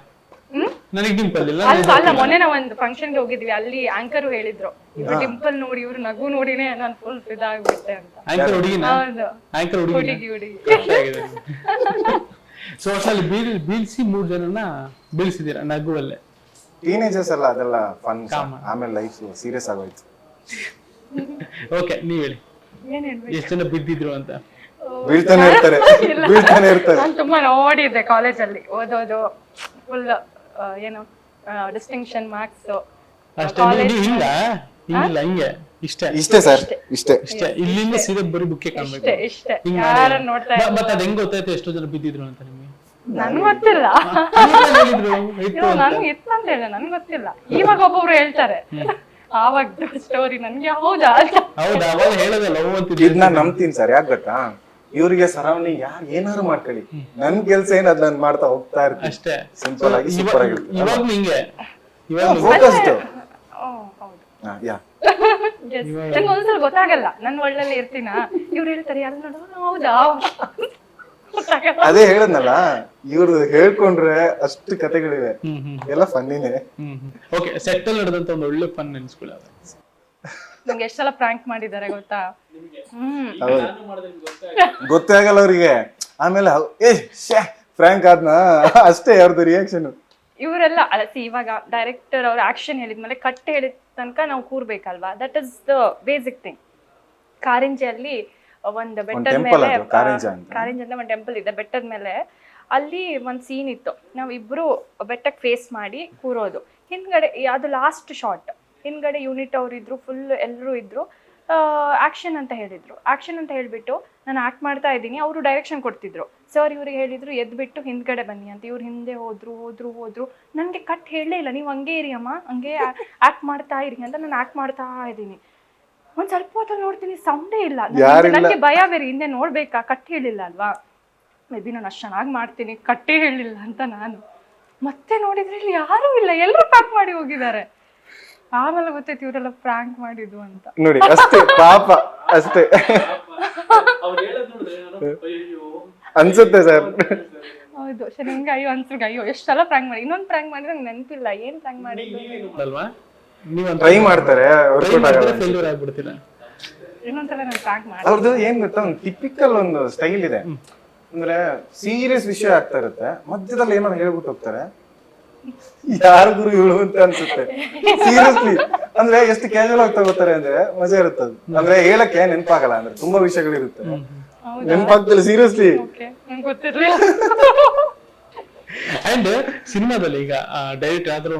ನನಗೆ ಡಿಂಪಲ್ ಇಲ್ಲ ಅಲ್ಲ ಅಲ್ಲ ಮೊನ್ನೆ ನಾವು ಒಂದು ಫಂಕ್ಷನ್ಗೆ ಹೋಗಿದ್ವಿ ಅಲ್ಲಿ ಆಂಕರ್ ಹೇಳಿದ್ರು. ಇವ್ರು ಡಿಂಪಲ್ ನೋಡಿ ಇವ್ರು ನಗು ನೋಡಿನೇ ನಾನು ಫುಲ್ ಇದಾಗ್ಬಿಟ್ಟೆ ಅಂತ. ಆಂಕರ್ ಹುಡುಗಿನ? ಹೌದು. ಆಂಕರ್ ಹುಡುಗಿನ? ಹುಡುಗಿ ಹುಡುಗಿ. ಸೊ ಒಟ್ನಲ್ಲಿ ಬೀಳ್ ಬೀಳ್ಸಿ ಮೂರ್ ಜನನ ಬೀಳ್ಸಿದೀರ ನಗುವಲ್ಲೇ? ಟೀನೇಜರ್ಸ್ ಎಲ್ಲ ಅದೆಲ್ಲ ಫನ್ ಆಮೇಲೆ ಲೈಫ್ ಸೀರಿಯಸ್ ಆಗೋಯ್ತು. ಓಕೆ ನೀವ್ ಹೇಳಿ. ಎಷ್ಟು ಹೇಳ್ಬೇಕು? ಎಷ್ಟ್ ಜನ ಬಿದ್ದಿದ್ರು ಅಂತ? ಬೀಳ್ತಾನೆ ಇರ್ತಾರೆ. ಬೀಳ್ತಾನೆ ಇರ್ತಾರೆ. ನಾನು ತುಂಬಾ ನೋಡಿದ್ದೆ ಕಾಲೇಜಲ್ಲಿ ಓದೋದು ಫುಲ್ ಏನು ಡಿಸ್ಟಿಂಕ್ಷನ್ ಮಾರ್ಕ್ಸ್ ಅಷ್ಟೇ ಹಿಂಗ? ಹಿಂಗಿಲ್ಲ ಹಿಂಗೆ. ಇಷ್ಟೇ. ಇಷ್ಟೇ ಸರ್ ಇಷ್ಟೇ. ಇಷ್ಟೇ. ಇಲ್ಲಿಂದ ಸೀರೆ ಬರೀ ಬುಕ್ಕೆ ಕಾಣಬೇಕು. ಇಷ್ಟೇ ಇಷ್ಟೇ. ಯಾರು ನೋಡ್ತಾ ಮತ್ತೆ ಅದ್ ಹೆಂಗ್ ಗೊತ್ತಾಯ್ತು ಎಷ್ಟೋ ಜನ ಬಿದ್ದಿದ್ರು ಅಂತ ನಿಮ್ಗೆ? ನನ್ಗೆ ಗೊತ್ತಿಲ್ಲ. ಅಂತ ನನ್ಗೆ ಇತ್ತು ಅಂತ ಹೇಳ ನನ್ಗೆ ಗೊತ್ತಿಲ್ಲ. ಇವಾಗ ಒಬ್ಬೊಬ್ರು ಹೇಳ್ತಾರೆ. ಆವಾಗ ಸ್ಟೋರಿ ನನ್ಗೆ ಹೌದಾ ಅಂತ. ಹೌದಾ? ಅವಾಗ ಹೇಳೋದೆ ಲವ್ ಅಂತಿದ್ದೆ ಇದನ್ನ ನಂಬ್ತೀನಿ ಸರ್ ಯಾಕೆ ಗೊತ್ತಾ? ಇವರಿಗೆ ಸರೌಂಡಿಂಗ್ ಯಾರು ಏನಾದ್ರು ಮಾಡ್ಕೊಳ್ಳಿ. ನನ್ ಕೆಲ್ಸ ಏನ್ ಅದ್ ನಾನು ಮಾಡ್ತಾ ಹೋಗ್ತಾ ಇರ್ತೀನಿ. ಅಷ್ಟೇ. ಸಿಂಪಲ್ ಆಗಿ ಸೂಪರ್ ಆಗಿರ್ತದೆ ಇವಾಗ್ಲೂ ಹಿಂಗೆ. ಇವಾಗ ಫೋಕಸ್ಡ್ ಓ ಹೌದು. ಯಾ. ನಂಗೆ ಒಂದ್ಸಲ ಗೊತ್ತಾಗಲ್ಲ. ನನ್ ಒಳ್ಳಲ್ಲಿ ಇರ್ತೀನಾ? ಇವ್ರು ಹೇಳ್ತಾರೆ ಯಾರು ನೋಡೋ? ಹೌದಾ? ಅದೇ ಹೇಳದ್ನಲ್ಲ ಇವ್ರು ಹೇಳ್ಕೊಂಡ್ರೆ ಅಷ್ಟು ಕತೆಗಳಿವೆ. ಎಲ್ಲ ಫನ್ನಿನೇ ಓಕೆ ಸೆಟ್ ಅಲ್ಲಿ ನಡೆದಂತ ಒಂದು ಒಳ್ಳೆ ಫನ್ ನೆನ್ಸ್ಕೊಳ್ಳಿ ಅದು ನಂಗೆ ಎಷ್ಟ್ ಸಲ ಪ್ರಾಂಕ್ ಮಾಡಿದ್ದಾರೆ ಗೊತ್ತಾ? ಹ್ಮ್. ಹೌದು. ಗೊತ್ತೇ ಆಗಲ್ಲ ಅವ್ರಿಗೆ. ಆಮೇಲೆ ಹೌ- ಏ ಶೇ ಫ್ರ್ಯಾಂಕ್ ಆದ್ನ? ಅಷ್ಟೇ ಅವ್ರದ್ದು ರಿಯಾಕ್ಷನ್ ಇವರೆಲ್ಲ ಅಲಸಿ ಇವಾಗ ಡೈರೆಕ್ಟರ್ ಅವ್ರ ಆಕ್ಷನ್ ಹೇಳಿದ್ಮೇಲೆ ಕಟ್ ಹೇಳಿದ ತನಕ ನಾವು ಕೂರ್ಬೇಕಲ್ವಾ? That is the basic thing ಕಾರಂಜಿಯಲ್ಲಿ ಒಂದು ಬೆಟ್ಟದ ಮೇಲೆ. ಕಾರಿಂಜ ಅಂತ. ಒಂದು ಟೆಂಪಲ್ ಇದೆ ಬೆಟ್ಟದ ಮೇಲೆ. ಅಲ್ಲಿ ಒಂದು ಸೀನ್ ಇತ್ತು. ನಾವು ಇಬ್ರು ಬೆಟ್ಟಕ್ಕೆ ಫೇಸ್ ಮಾಡಿ ಕೂರೋದು. ಹಿಂದ್ಗಡೆ ಅದು ಲಾಸ್ಟ್ ಶಾಟ್ ಹಿಂದ್ಗಡೆ ಯೂನಿಟ್ ಅವ್ರು ಇದ್ರು ಫುಲ್ ಎಲ್ಲರೂ ಇದ್ರು ಆಕ್ಷನ್ ಅಂತ ಹೇಳಿದ್ರು. ಆಕ್ಷನ್ ಅಂತ ಹೇಳ್ಬಿಟ್ಟು ನಾನು ಆಕ್ಟ್ ಮಾಡ್ತಾ ಇದ್ದೀನಿ ಅವರು ಡೈರೆಕ್ಷನ್ ಕೊಡ್ತಿದ್ರು. ಸರ್ ಇವ್ರಿಗೆ ಹೇಳಿದ್ರು ಎದ್ಬಿಟ್ಟು ಹಿಂದ್ಗಡೆ ಬನ್ನಿ ಅಂತ. ಇವ್ರು ಹಿಂದೆ ಹೋದ್ರು ಹೋದ್ರು ಹೋದ್ರು. ನನಗೆ ಕಟ್ ಹೇಳಲೇ ಇಲ್ಲ. ನೀವು ಹಂಗೆ ಇರಿ ಅಮ್ಮ ಹಂಗೆ ಆಕ್ಟ್ ಮಾಡ್ತಾ ಇರಿ ಅಂತ ನಾನು ಆಕ್ಟ್ ಮಾಡ್ತಾ ಇದ್ದೀನಿ. ಒಂದ್ ಸ್ವಲ್ಪ ಹೊತ್ತು ನೋಡ್ತೀನಿ ಸೌಂಡೇ ಇಲ್ಲ. ಯಾರಿಲ್ಲ. ನನಗೆ ಭಯ ಬೇರೆ ಹಿಂದೆ ನೋಡ್ಬೇಕಾ? ಕಟ್ ಹೇಳಿಲ್ಲ ಅಲ್ವಾ? ಮೇ ಬಿ ನಾನು ಅಷ್ಟು ಚೆನ್ನಾಗಿ ಮಾಡ್ತೀನಿ ಕಟ್ಟೇ ಹೇಳಿಲ್ಲ ಅಂತ ನಾನು. ಮತ್ತೆ ನೋಡಿದ್ರೆ ಇಲ್ಲಿ ಯಾರೂ ಇಲ್ಲ ಎಲ್ಲರೂ ಪ್ಯಾಕ್ ಮಾಡಿ ಹೋಗಿದ್ದಾರೆ. ಆಮೇಲೆ ಗೊತ್ತೈತಿ ಇವರೆಲ್ಲ ಪ್ರ್ಯಾಂಕ್ ಮಾಡಿದ್ದು ಅಂತ. ನೋಡಿ ಅಷ್ಟೇ ಪಾಪ ಅಷ್ಟೇ. ಅನ್ಸುತ್ತೆ ಸರ್. ಹೌದು ಸರಿ ಹಿಂಗೆ ಅಯ್ಯೋ ಅನ್ಸ್ರಿಗೆ ಅಯ್ಯೋ ಎಷ್ಟೆಲ್ಲ ಪ್ರ್ಯಾಂಕ್ ಮಾಡಿ ಇನ್ನೊಂದು ಪ್ರ್ಯಾಂಕ್ ಮಾಡಿದ್ರೆ ನಂಗೆ ನೆನಪಿಲ್ಲ ಏನ್ ಪ್ರ್ಯಾಂಕ್ ಮಾಡಿದ್ರು ಅಲ್ವಾ? ಟ್ರೈ ಮಾಡ್ತಾರೆ ವರ್ಕೌಟ್ ಆಗಲ್ಲ. ಫೇಲ್ಯೂರ್ ಆಗ್ಬಿಡ್ತೀರ ಅವ್ರದ್ದು ಏನ್ ಗೊತ್ತಾ? ಒಂದು ಟಿಪಿಕಲ್ ಒಂದು ಸ್ಟೈಲ್ ಇದೆ. ಅಂದ್ರೆ ಸೀರಿಯಸ್ ವಿಷಯ ಆಗ್ತಾ ಇರುತ್ತೆ. ಮಧ್ಯದಲ್ಲಿ ಏನೋ ಹೇಳ್ಬಿಟ್ಟು ಹೋಗ್ತಾರೆ. ಯಾರು ಗುರು ಇವಳು ಅಂತ ಅನ್ಸುತ್ತೆ. ಸೀರಿಯಸ್ಲಿ ಅಂದ್ರೆ ಎಷ್ಟು ಕ್ಯಾಶುವಲ್ ಆಗಿ ತಗೋತಾರೆ ಅಂದ್ರೆ ಮಜಾ ಇರುತ್ತೆ ಅದು. ಅಂದ್ರೆ ಹೇಳಕ್ಕೆ ನೆನಪಾಗಲ್ಲ ಅಂದ್ರೆ ತುಂಬಾ ವಿಷಯಗಳಿರುತ್ತೆ. ನೆನಪಾಗ್ತಿಲ್ಲ ಸೀರಿಯಸ್ಲಿ ಅಂಡ್ ಸಿನಿಮಾದಲ್ಲಿ ಈಗ ಡೈರೆಕ್ಟ್ ಆದ್ರೂ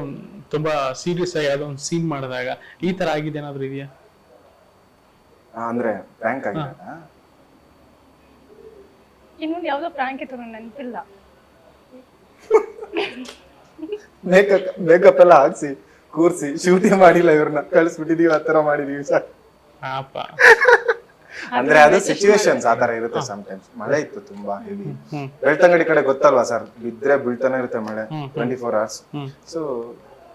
ತುಂಬಾ ಸೀರಿಯಸ್ ಆಗಿ ಯಾವ್ದೋ ಒಂದು ಸೀನ್ ಮಾಡಿದಾಗ ಈ ತರ ಆಗಿದೆ ಏನಾದ್ರು ಇದೆಯಾ? ಅಂದ್ರೆ ಬ್ಯಾಂಕ್ ಆಗಿದೆ ಇನ್ನೊಂದು ಯಾವ್ದೋ ಪ್ರ್ಯಾಂಕ್ ಇತ್ತು ನಂಗೆ ನೆನಪಿಲ್ಲ. ಮೇಕಪ್ ಮೇಕಪ್ ಎಲ್ಲ ಹಾಕ್ಸಿ ಕೂರ್ಸಿ ಶೂಟಿಂಗ್ ಮಾಡಿಲ್ಲ ಇವ್ರನ್ನ ಕಳಿಸ್ಬಿಟ್ಟಿದೀವಿ ಆ ತರ ಮಾಡಿದೀವಿ ಸರ್ ಪಾಪ. ಅಂದ್ರೆ ಅದು ಸಿಚುವೇಶನ್ಸ್ ತರ ಇರುತ್ತೆ ಟೈಮ್ಸ್ ಮಳೆ ಇತ್ತು ತುಂಬಾ ಹೆವಿ ಬೆಳ್ತಂಗಡಿ ಕಡೆ ಗೊತ್ತಲ್ವಾ ಸರ್? ಬಿದ್ರೆ ಬೀಳ್ತಾನೆ ಇರುತ್ತೆ ಮಳೆ ಟ್ವೆಂಟಿ ಫೋರ್ ಅವರ್ಸ್ ಸೊ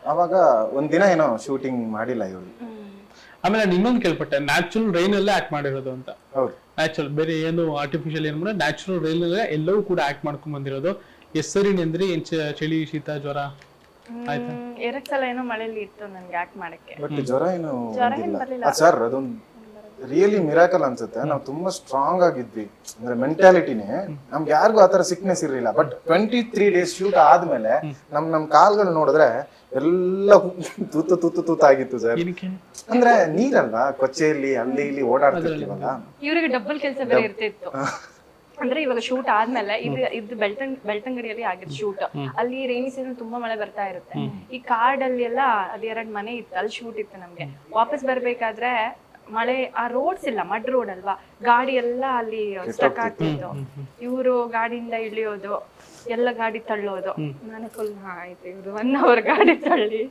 ಅವಾಗ ಒಂದಿನ ಏನೋ ಶೂಟಿಂಗ್ ಮಾಡಿಲ್ಲ ಇವ್ರು. ಆಮೇಲೆ ನಾನು ಇನ್ನೊಂದು ಕೇಳ್ಪಟ್ಟೆ ನ್ಯಾಚುರಲ್ ರೈನ್ ಅಲ್ಲೇ ಆಕ್ಟ್ ಮಾಡಿರೋದು ಅಂತ. ಹೌದು. ನ್ಯಾಚುರಲ್ ಬೇರೆ ಏನು ಆರ್ಟಿಫಿಷಿಯಲ್ ಏನು ಅಂದ್ರೆ ನ್ಯಾಚುರಲ್ ರೈನ್ ಅಲ್ಲೇ ಎಲ್ಲವೂ ಕೂಡ ಆಕ್ಟ್ ಮಾಡ್ಕೊಂಡ್ ಬಂದಿರೋದು. ಹೆಸರಿನ ಅಂದ್ರೆ ಏನ್ ಚ- ಚಳಿ ಶೀತ ಜ್ವರ? ಆಯ್ತಾ? ಎರಡ್ ಸಲ ಏನೋ ಮಳೆಯಲ್ಲಿ ಇತ್ತು ನನ್ಗೆ ಆಕ್ಟ್ ಮಾಡಕ್ಕೆ. ಬಟ್ ಜ್ವರ ಏನು ಜ್ವರ ಏನ್ ಬಂದಿಲ್ಲ ಸರ್ ಅದೊಂದು ರಿಯಲಿ ಮಿರಾಕಲ್ ಅನ್ಸುತ್ತೆ. ನಾವು ತುಂಬಾ ಸ್ಟ್ರಾಂಗ್ ಆಗಿದ್ವಿ. ಅಂದ್ರೆ ಮೆಂಟಾಲಿಟಿನೇ ನಮ್ಗೆ ಯಾರಿಗೂ ಆತರ ಸಿಕ್ನೆಸ್ ಇರಲಿಲ್ಲ. But twenty three days shoot ಆದ್ಮೇಲೆ ನಮ್ ನಮ್ ಕಾಲ್ಗಳು ನೋಡಿದ್ರೆ ಎಲ್ಲ ತೂತು ತೂತು ತೂತು ಆಗಿತ್ತು ಸರ್. ಅಂದ್ರೆ ನೀರಲ್ವಾ ಕೊಚ್ಚೆಯಲ್ಲಿ ಅಲ್ಲಿ ಇಲ್ಲಿ ಓಡಾಡ್ತಿರ್ತೀವಲ್ಲ? ಇವರಿಗೆ ಡಬ್ಬಲ್ ಕೆಲಸ ಬೇರೆ ಇರ್ತಿತ್ತು. ಅಂದ್ರೆ ಇವಾಗ ಶೂಟ್ ಆದ್ಮೇಲೆ ಇದು ಇದು ಬೆಳ್ತಂಗ್ ಬೆಳ್ತಂಗಡಿಯಲ್ಲಿ ಆಗಿದ್ ಶೂಟ್ ಅಲ್ಲಿ ರೈನಿ ಸೀಸನ್ ತುಂಬಾ ಮಳೆ ಬರ್ತಾ ಇರುತ್ತೆ. ಈ ಕಾಡಲ್ಲಿ ಎಲ್ಲ ಅದ್ ಎರಡ್ ಮನೆ ಇತ್ತು ಅಲ್ಲಿ ಶೂಟ್ ಇತ್ತು ನಮ್ಗೆ. ವಾಪಸ್ ಬರ್ಬೇಕಾದ್ರೆ ಮಳೆ ಆ ರೋಡ್ಸ್ ಇಲ್ಲ ಮಡ್ ರೋಡ್ ಅಲ್ವಾ? ಗಾಡಿ ಎಲ್ಲ ಅಲ್ಲಿ ಸ್ಟಕ್ ಆಗ್ತಿತ್ತು. ಇವರು ಗಾಡಿಯಿಂದ ಇಳಿಯೋದು. ಎಲ್ಲ ಗಾಡಿ ತಳ್ಳೋದು. ನಾನು ಫುಲ್ ಹಾ ಆಯ್ತು ಇವ್ರು ಒನ್ ಅವರ್ ಗಾಡಿ ತಳ್ಳಿ.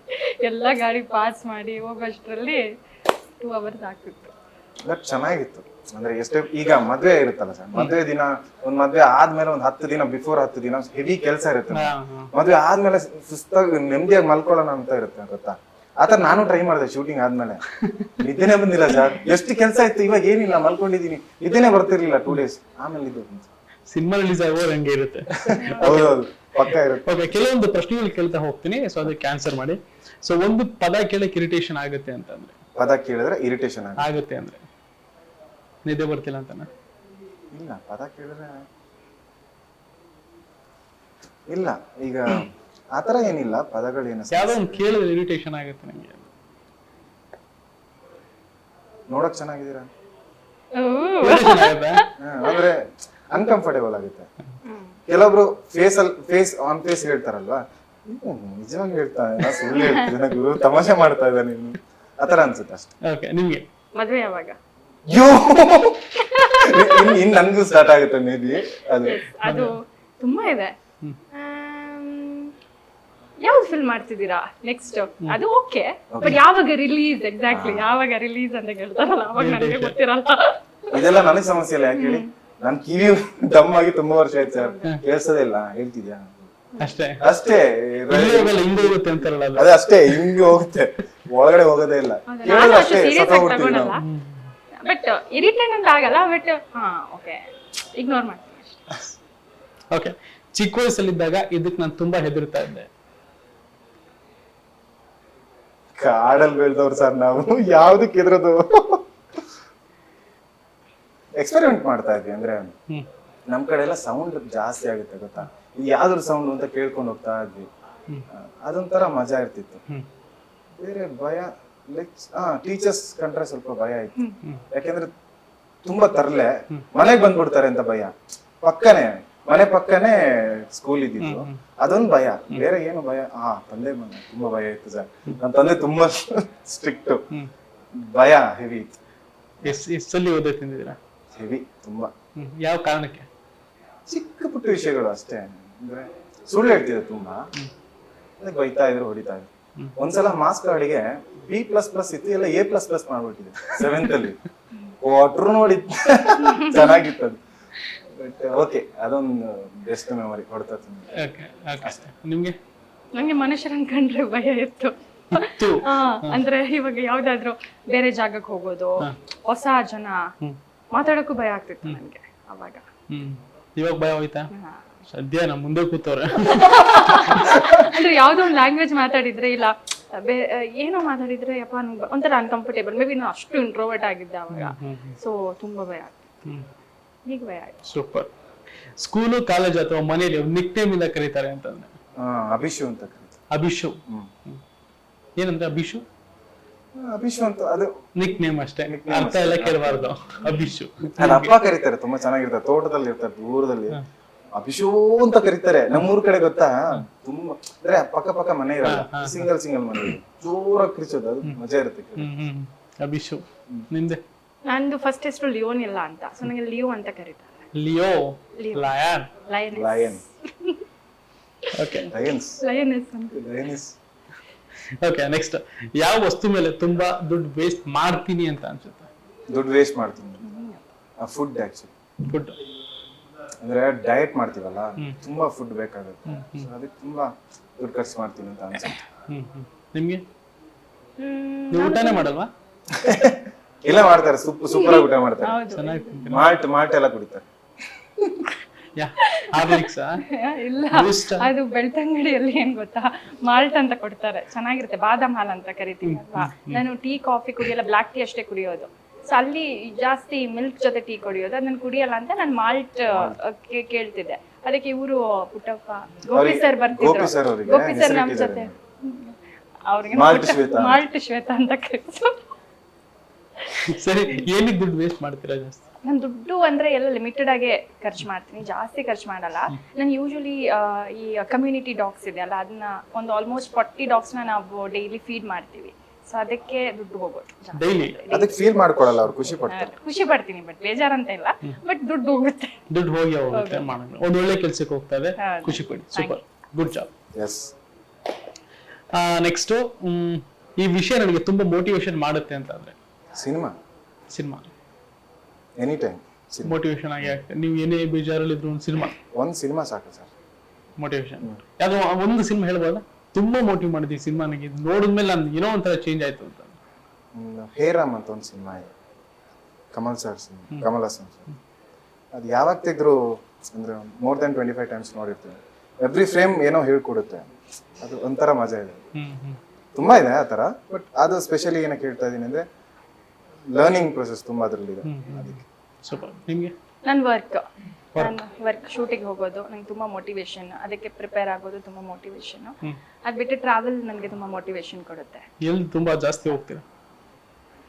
ಎಲ್ಲ ಗಾಡಿ ಪಾಸ್ ಮಾಡಿ ಹೋಗೋಷ್ಟರಲ್ಲಿ ಟೂ ಅವರ್ಸ್ ಆಗ್ತಿತ್ತು. ಬಟ್ ಚೆನ್ನಾಗಿತ್ತು. ಅಂದ್ರೆ ಎಷ್ಟೇ ಈಗ ಮದ್ವೆ ಇರುತ್ತಲ್ಲ ಸರ್ ಮದ್ವೆ ದಿನ ಒಂದ್ ಮದ್ವೆ ಆದ್ಮೇಲೆ ಒಂದ್ ಹತ್ತು ದಿನ ಬಿಫೋರ್ ಹತ್ತು ದಿನ ಹೆವಿ ಕೆಲಸ ಇರುತ್ತೆ. ಮದ್ವೆ ಆದ್ಮೇಲೆ ಸುಸ್ತಾಗಿ ನೆಮ್ಮದಿಯಾಗಿ ಮಲ್ಕೊಳ್ಳೋಣ ಅಂತ ಇರುತ್ತೆ ಗೊತ್ತಾ? ಆತರ ನಾನು ಟ್ರೈ ಮಾಡಿದೆ ಶೂಟಿಂಗ್ ಆದ್ಮೇಲೆ. ನಿದ್ದೆನೆ ಬಂದಿಲ್ಲ ಸರ್. ಎಷ್ಟು ಕೆಲಸ ಇತ್ತು ಇವಾಗ ಏನಿಲ್ಲ ಮಲ್ಕೊಂಡಿದೀನಿ ನಿದ್ದೆನೆ ಬರ್ತಿರ್ಲಿಲ್ಲ ಟೂ ಡೇಸ್ ಆಮೇಲೆ ಇದು ಸಿನಿಮಾ ರಿಲೀಸ್ ಆಗುವಾಗ ಹಂಗೆ ಇರುತ್ತೆ. ಹೌದೌದು ಪಕ್ಕ ಇರುತ್ತೆ. ಓಕೆ ಕೆಲವೊಂದು ಪ್ರಶ್ನೆಗಳು ಕೇಳ್ತಾ ಹೋಗ್ತೀನಿ ಸೊ ಅದಕ್ಕೆ ಆನ್ಸರ್ ಮಾಡಿ. ಸೊ ಒಂದು ಪದ ಕೇಳಕ್ ಇರಿಟೇಷನ್ ಆಗುತ್ತೆ ಅಂತಂದ್ರೆ. ಪದ ಕೇಳಿದ್ರೆ ಇರಿಟೇಷನ್ ಆಗುತ್ತೆ. ಆಗುತ್ತೆ ಅಂದ್ರೆ. ನಿದ್ದೆ ಬರ್ತಿಲ್ಲ ಅಂತನ? ಇಲ್ಲ ಪದ ಕೇಳಿದ್ರೆ ಇಲ್ಲ ಈಗ ಆತರ ಏನಿಲ್ಲ ಪದಗಳೇನು ಯಾವ್ದೋ ಒಂದು ಕೇಳಿದ್ರೆ ಇರಿಟೇಷನ್ ಆಗುತ್ತೆ ನಂಗೆ. ನೋಡಕ್ ಚೆನ್ನಾಗಿದ್ದೀರಾ? Irritation ಆಗುತ್ತಾ? ಹಾ, ಅಂದ್ರೆ ಅನ್ಕಂಫರ್ಟೇಬಲ್ ಆಗುತ್ತೆ. ಕೆಲವೊಬ್ರು ಫೇಸ್ ಅಲ್ಲಿ ಫೇಸ್ ಆನ್ ಫೇಸ್ ಹೇಳ್ತಾರಲ್ವಾ? ನಿಜವಾಗಿ ಹೇಳ್ತಾನೆ ನಾ ಸುಳ್ಳು ಹೇಳ್ತಿದ್ದೇನೆ ಗುರು ತಮಾಷೆ ಮಾಡ್ತಾ ಇದ್ದಾನೆ ನೀನು ಆತರ ಅನ್ಸುತ್ತೆ ಅಷ್ಟೇ. ಓಕೆ ನಿಮ್ಗೆ? ಮದುವೆ ಯಾವಾಗ? ಯೋ! ಇನ್ ಇನ್ ನನ್ಗೂ ಸ್ಟಾರ್ಟ್ ಆಗುತ್ತೆ ಮೇಬಿ ಅದು. ಅದು ತುಂಬಾ ಇದೆ. ಯಾವ್ದು ಫಿಲ್ಮ್ ಮಾಡ್ತಿದ್ದೀರಾ? ನೆಕ್ಸ್ಟ್ ಅದು ಓಕೆ ಬಟ್ ಯಾವಾಗ ರಿಲೀಸ್ ಎಕ್ಸಾಕ್ಟ್ಲಿ ಯಾವಾಗ ರಿಲೀಸ್ ಅಂತ ಹೇಳ್ತಾರಲ್ಲ ಅವಾಗ ನನಗೆ ಗೊತ್ತಿರಲ್ಲ. ಇದೆಲ್ಲ ನನಗೆ ಸಮಸ್ಯೆ ಇಲ್ಲ ಯಾಕೆ ಹೇಳಿ? ನನ್ ಕಿವಿ ದಮ್ಮಾಗಿ ಆಗಿ ತುಂಬಾ ವರ್ಷ ಆಯ್ತು ಸರ್. ಕೇಳಿಸೋದಿಲ್ಲ ಹೇಳ್ತಿದ್ಯಾ? ಅಷ್ಟೇ. ಅಷ್ಟೇ. ಹಿಂದೆ ಹೋಗುತ್ತೆ ಅಂತಾರಲ್ಲ ಅದೇ? ಅಷ್ಟೇ ಹಿಂಗೆ ಹೋಗುತ್ತೆ. ಒಳಗಡೆ ಹೋಗೋದೇ ಇಲ್ಲ. ನಾನು ಕೇಳಿದ್ರೆ ಅಷ್ಟೇ ಸೀರಿಯಸ್ ಆಗಿ ಸತ್ತೋಗ್ಬಿಡ್ತೀವಿ ನಾವು. ಬಟ್ ಇರಿಟೇಟ್ ಅಂತ ಆಗಲ್ಲ ಬಟ್ ಹಾ ಓಕೆ ಇಗ್ನೋರ್ ಮಾಡ್ತೀನಿ ಓಕೆ ಚಿಕ್ಕ ವಯಸ್ಸಲ್ಲಿದ್ದಾಗ ಇದಕ್ಕೆ ನಾನು ತುಂಬಾ ಹೆದರ್ತಾ ಇದ್ದೆ. ಕಾಡಲ್ಲಿ ಬೆಳ್ದವ್ರು ಸರ್ ನಾವು. ಯಾವ್ದಕ್ಕೆ ಎದ್ರದು ಎಕ್ಸ್ಪೆರಿಮೆಂಟ್ ಮಾಡ್ತಾ ಇದ್ವಿ ಅಂದ್ರೆ ಹ್ಮ್. ನಮ್ ಕಡೆ ಎಲ್ಲ ಸೌಂಡ್ ಜಾಸ್ತಿ ಆಗುತ್ತೆ ಗೊತ್ತಾ? ಇದು ಯಾವ್ದ್ರ ಸೌಂಡ್ ಅಂತ ಕೇಳ್ಕೊಂಡು ಹೋಗ್ತಾ ಇದ್ವಿ. ಅದೊಂಥರ ಮಜಾ ಇರ್ತಿತ್ತು. ಹ್ಮ್. ಬೇರೆ ಭಯ ಲೈಕ್ ಹಾ ಟೀಚರ್ಸ್ ಕಂಡ್ರೆ ಸ್ವಲ್ಪ ಭಯ ಇತ್ತು. ಯಾಕೆಂದ್ರೆ ತುಂಬಾ ತರಲೆ. ಮನೆಗ್ ಬಂದ್ಬಿಡ್ತಾರೆ ಅಂತ ಭಯ. ಪಕ್ಕನೆ ಮನೆ ಪಕ್ಕನೆ ಸ್ಕೂಲ್ ಇದ್ದಿದ್ದು. ಅದೊಂದು ಭಯ. ಬೇರೆ ಏನು ಭಯ? ಹಾ ತಂದೆ ಮನೆ ತುಂಬಾ ಭಯ ಇತ್ತು ಸರ್. ನನ್ನ ತಂದೆ ತುಂಬಾ ಸ್ಟ್ರಿಕ್ಟ್ ಭಯ ಹೆವಿ ಇತ್ತು. ಎಷ್ಟು ಎಷ್ಟು ಸಲ ತಿಂದಿದ್ದೀರಾ? ಹೆವಿ ತುಂಬಾ. ಯಾವ ಕಾರಣಕ್ಕೆ? ಚಿಕ್ಕ ಪುಟ್ಟ ವಿಷಯಗಳು ಅಷ್ಟೇ. ಅಂದ್ರೆ ಸುಳ್ಳು ಹೇಳ್ತಿದೆ ತುಂಬಾ. ಅದಕ್ಕೆ ಬೈತಾ ಇದ್ರು ಹೊಡಿತಾ ಇದ್ರು. ಒಂದ್ಸಲ ಮಾಸ್ಕ್ ಕಾರ್ಡ್ಗೆ ಬಿ ಪ್ಲಸ್ ಪ್ಲಸ್ ಇತ್ತು ಎಲ್ಲ ಎ ಪ್ಲಸ್ ಪ್ಲಸ್ ಮಾಡ್ಬಿಟ್ಟಿದೆ ಸೆವೆಂತ್ ಅಲ್ಲಿ. ಕೊಟ್ರು ನೋಡಿ ಚೆನ್ನಾಗಿತ್ತು ಅದು. ಬಟ್ ಓಕೆ ಅದೊಂದು ಬೆಸ್ಟ್ ಮೆಮೊರಿ ಕೊಡ್ತಾ ಓಕೆ ನಿಮ್ಗೆ? ನಂಗೆ ಮನುಷ್ಯರನ್ನ ಕಂಡ್ರೆ ಭಯ ಇತ್ತು. ಇತ್ತು. ಅಂದ್ರೆ ಇವಾಗ ಯಾವ್ದಾದ್ರು ಬೇರೆ ಜಾಗಕ್ಕೆ ಹೋಗೋದು ಹೊಸ ಜನ ಮಾತಾಡಕ್ಕೂ ಭಯ ಆಗ್ತಿತ್ತು ನನಗೆ ಅವಾಗ. ಹ್ಮ್. ಇವಾಗ ಭಯ ಹೋಯ್ತಾ? ಸದ್ಯ ನಮ್ ಮುಂದೆ ಕೂತವ್ರೆ. ಅಂದ್ರೆ ಯಾವ್ದೋ ಒಂದು ಲ್ಯಾಂಗ್ವೇಜ್ ಮಾತಾಡಿದ್ರೆ ಇಲ್ಲ ಬೇ ಏನೋ ಮಾತಾಡಿದ್ರೆ ಯಪ್ಪ ನಂಗೆ ಬ- ಒಂಥರ ಅನ್ಕಂಫರ್ಟೇಬಲ್ ಮೇ ಬಿ ನಾನು ಅಷ್ಟು ಇಂಟ್ರೋವರ್ಟ್ ಆಗಿದ್ದೆ ಅವಾಗ. ಸೊ ತುಂಬಾ ಭಯ ಆಗ್ತಿತ್ತು. ಹ್ಮ್. ಈಗ ಭಯ ಆಯ್ತು. ಸೂಪರ್ ಸ್ಕೂಲು ಕಾಲೇಜ್ ಅಥವಾ ಮನೇಲಿ ನಿಕ್ ನೇಮ್ ಇಂದ ಕರೀತಾರೆ ಅಂತಂದ್ರೆ? ಆ, ಅಭಿಷು ಅಂತ ಕರೀತಾರೆ. ಅಭಿಷು ಹ್ಮ್. ಏನಂದ್ರೆ ಅಭಿಷು ಅಭಿಷು ಅಂತ ಅದು ನಿಕ್ ನೇಮ್ ಅಷ್ಟೇ. ಅರ್ಥ ಎಲ್ಲ ಕೇಳಬಾರ್ದು. ಅಭಿಷು. ನನ್ನ ಅಪ್ಪ ಕರೀತಾರೆ ತುಂಬಾ ಚೆನ್ನಾಗಿರ್ತಾರೆ ತೋಟದಲ್ಲಿ ಇರ್ತಾರೆ ದೂರದಲ್ಲಿ. ಅಭಿಷು ಅಂತ ಕರೀತಾರೆ. ನಮ್ಮೂರ್ ಕಡೆ ಗೊತ್ತಾ? ತುಂಬಾ ಅಂದ್ರೆ ಪಕ್ಕ ಪಕ್ಕ ಮನೆ ಇರಲ್ಲ. ಸಿಂಗಲ್ ಸಿಂಗಲ್ ಮನೆ. ಜೋರಾಗಿ ಕಿರಿಚೋದು ಅದು ಮಜಾ ಇರುತ್ತೆ ಅಭಿಷು ನಿಂದೆ? ನಂದು ಫಸ್ಟ್ ಹೆಸರು ಲಿಯೋನ್ ಇಲ್ಲ ಅಂತ. ಸೊ ನನಗೆ ಲಿಯೋ ಅಂತ ಕರೀತಾರೆ. Leo lion lion lion okay lions lions ಅಂತ. ಲಯನ್ಸ್ ಓಕೆ ನೆಕ್ಸ್ಟ್ ಯಾವ ವಸ್ತು ಮೇಲೆ ತುಂಬಾ ದುಡ್ಡು ವೇಸ್ಟ್ ಮಾಡ್ತೀನಿ ಅಂತ ಅನ್ಸುತ್ತೆ? ದುಡ್ಡು ವೇಸ್ಟ್ ಮಾಡ್ತೀನಿ. ಫುಡ್ ಆಕ್ಚುಲಿ ಫುಡ್ ಅಂದ್ರೆ ಡಯಟ್ ಮಾಡ್ತೀವಲ್ಲ ತುಂಬಾ ಫುಡ್ ಬೇಕಾಗುತ್ತೆ. So ಅದಕ್ಕೆ ತುಂಬಾ ದುಡ್ಡು ಖರ್ಚು ಮಾಡ್ತೀನಿ ಅಂತ ಅನ್ಸುತ್ತೆ. ಹ್ಮ್ ಹ್ಮ್. ನಿಮ್ಗೆ? ನೀವು ಊಟನೇ ಮಾಡಲ್ವಾ? ಇಲ್ಲ ಮಾಡ್ತಾರೆ. ಸೂಪರ್ ಸೂಪರ್ ಆಗಿ ಊಟ ಮಾಡ್ತಾರೆ. ತಿಂತೀರಾ? ಮಾಲ್ಟ್ ಮಾಲ್ಟ್ ಎಲ್ಲ ಕುಡಿತಾರೆ. ಇಲ್ಲ? ಅದು ಬೆಳ್ತಂಗಡಿಯಲ್ಲಿ ಏನ್ ಗೊತ್ತಾ? ಮಾಲ್ಟ್ ಅಂತ ಕೊಡ್ತಾರೆ. ಚೆನ್ನಾಗಿರುತ್ತೆ. ಬಾದಾಮ್ ಹಾಲ್ ಅಂತ ಕರಿತೀವಿ ಅಲ್ವಾ? ನಾನು ಟೀ ಕಾಫಿ ಕುಡಿಯಲ್ಲ ಬ್ಲಾಕ್ ಟೀ ಅಷ್ಟೇ ಕುಡಿಯೋದು. ಸೊ ಅಲ್ಲಿ ಜಾಸ್ತಿ ಮಿಲ್ಕ್ ಜೊತೆ ಟೀ ಕುಡಿಯೋದು. ಅದ್ ನಾನು ಕುಡಿಯಲ್ಲ ಅಂತ ನಾನು ಮಾಲ್ಟ್ ಕೇಳ್ತಿದ್ದೆ. ಅದಕ್ಕೆ ಇವರು ಪುಟ್ಟಪ್ಪ ಗೋಪಿ ಸರ್ ಬರ್ತಿದ್ರು. ಗೋಪಿ sir ಅವ್ರಿಗೆ ಗೋಪಿ ಸರ್ ನಮ್ ಜೊತೆ. ಅವ್ರಿಗೆ ಮಾಲ್ಟ್ ಶ್ವೇತ ಮಾಲ್ಟ್ ಶ್ವೇತಾ ಅಂತ ಕರಿತು ಸರಿ ಏನಿಗೆ ದುಡ್ಡು ವೇಸ್ಟ್ ಮಾಡ್ತೀರಾ ಜಾಸ್ತಿ? ನಾನು ದುಡ್ಡು ಅಂದ್ರೆ ಎಲ್ಲ ಲಿಮಿಟೆಡ್ ಆಗಿ ಖರ್ಚು ಮಾಡ್ತೀನಿ ಜಾಸ್ತಿ ಖರ್ಚು ಮಾಡಲ್ಲ. ನಾನು ಯೂಶಲಿ ಈ ಕಮ್ಯುನಿಟಿ ಡಾಗ್ಸ್ ಇದೆ ಅಲ್ಲ ಅದನ್ನ ಒಂದು ಆಲ್ಮೋಸ್ಟ್ ಫಾರ್ಟಿ ನ ನಾವು ಡೈಲಿ ಫೀಡ್ ಮಾಡ್ತೀವಿ. ಸೊ ಅದಕ್ಕೆ ದುಡ್ಡು ಹೋಗೋದು. ಡೈಲಿ ಅದಕ್ಕೆ ಫೀಲ್ ಮಾಡ್ಕೊಳ್ಳಲ್ಲ ಅವ್ರು ಖುಷಿ ಪಡ್ತಾರೆ. ಖುಷಿ ಪಡ್ತೀನಿ ಬಟ್ ಬೇಜಾರ್ ಅಂತ ಇಲ್ಲ ಬಟ್ ದುಡ್ಡು ಹೋಗುತ್ತೆ. ದುಡ್ಡು ಹೋಗಿ ಹೋಗುತ್ತೆ ಮಾಡೋಣ ಒಂದ್ ಒಳ್ಳೆ ಕೆಲ್ಸಕ್ಕೆ ಹೋಗ್ತದೆ ಹೌದು. ಖುಷಿ ಪಡಿ. Super good job yes next ಈ ವಿಷಯ ನನಗೆ ತುಂಬಾ ಮೋಟಿವೇಶನ್ ಮಾಡುತ್ತೆ ಅಂತ ಅಂದ್ರೆ cinema? Cinema. Any time motivation ಆಗಿ ಆಗ್ತದೆ ನೀವು ಏನೇ ಬೇಜಾರಲ್ಲಿ ಇದ್ರು ಒಂದು ಸಿನಿಮಾ ಒಂದು ಸಿನಿಮಾ ಸಾಕು ಸರ್ ಮೋಟಿವೇಶನ್ ಯಾವ್ದೋ ಒಂದು ಸಿನಿಮಾ ಹೇಳ್ಬೋದಾ? ತುಂಬಾ ಮೋಟಿವ್ ಮಾಡಿದ್ವಿ ಈ ಸಿನಿಮಾ ನನಗೆ ನೋಡಿದ್ಮೇಲೆ ನಾನು ಏನೋ ಒಂಥರ ಚೇಂಜ್ ಆಯ್ತು ಅಂತ. ಹೇರಾಮ್ ಅಂತ ಒಂದು ಸಿನಿಮಾ ಇದೆ. Kamal sir cinema Kamal Haasan sir ಅದು ಯಾವಾಗ ತೆಗೆದ್ರು ಅಂದ್ರೆ more then twenty five times ನೋಡಿರ್ತೀನಿ every frame ಏನೋ ಹೇಳ್ಕೊಡುತ್ತೆ. ಅದು ಒಂಥರ ಮಜಾ ಇದೆ. ತುಂಬಾ ಇದೆ ಆ ಥರ ಬಟ್ ಅದು ಸ್ಪೆಷಲಿ ಏನಕ್ಕೆ ಹೇಳ್ತಾ ಇದ್ದೀನಿ ಅಂದ್ರೆ ಲರ್ನಿಂಗ್ ಪ್ರೊಸೆಸ್ ತುಂಬಾ ಅದರಲ್ಲಿದೆ. ಅದಕ್ಕೆ. ಸೂಪರ್ ನಿಮಗೆ? ನನ್ನ ವರ್ಕ್ ನಾನು ವರ್ಕ್ ಶೂಟಿಗೆ ಹೋಗೋದು. ನಂಗೆ ತುಂಬಾ ಮೋಟಿವೇಶನ್ ಅದಕ್ಕೆ ಪ್ರಿಪೇರ್ ಆಗೋದು ತುಂಬಾ ಮೋಟಿವೇಶನ್ ಅದ್ ಬಿಟ್ಟು ಟ್ರಾವೆಲ್ ನನಗೆ ತುಂಬಾ ಮೋಟಿವೇಶನ್ ಕೊಡುತ್ತೆ. ಎಲ್ಲಿ ತುಂಬಾ ಜಾಸ್ತಿ ಹೋಗ್ತೀರಾ?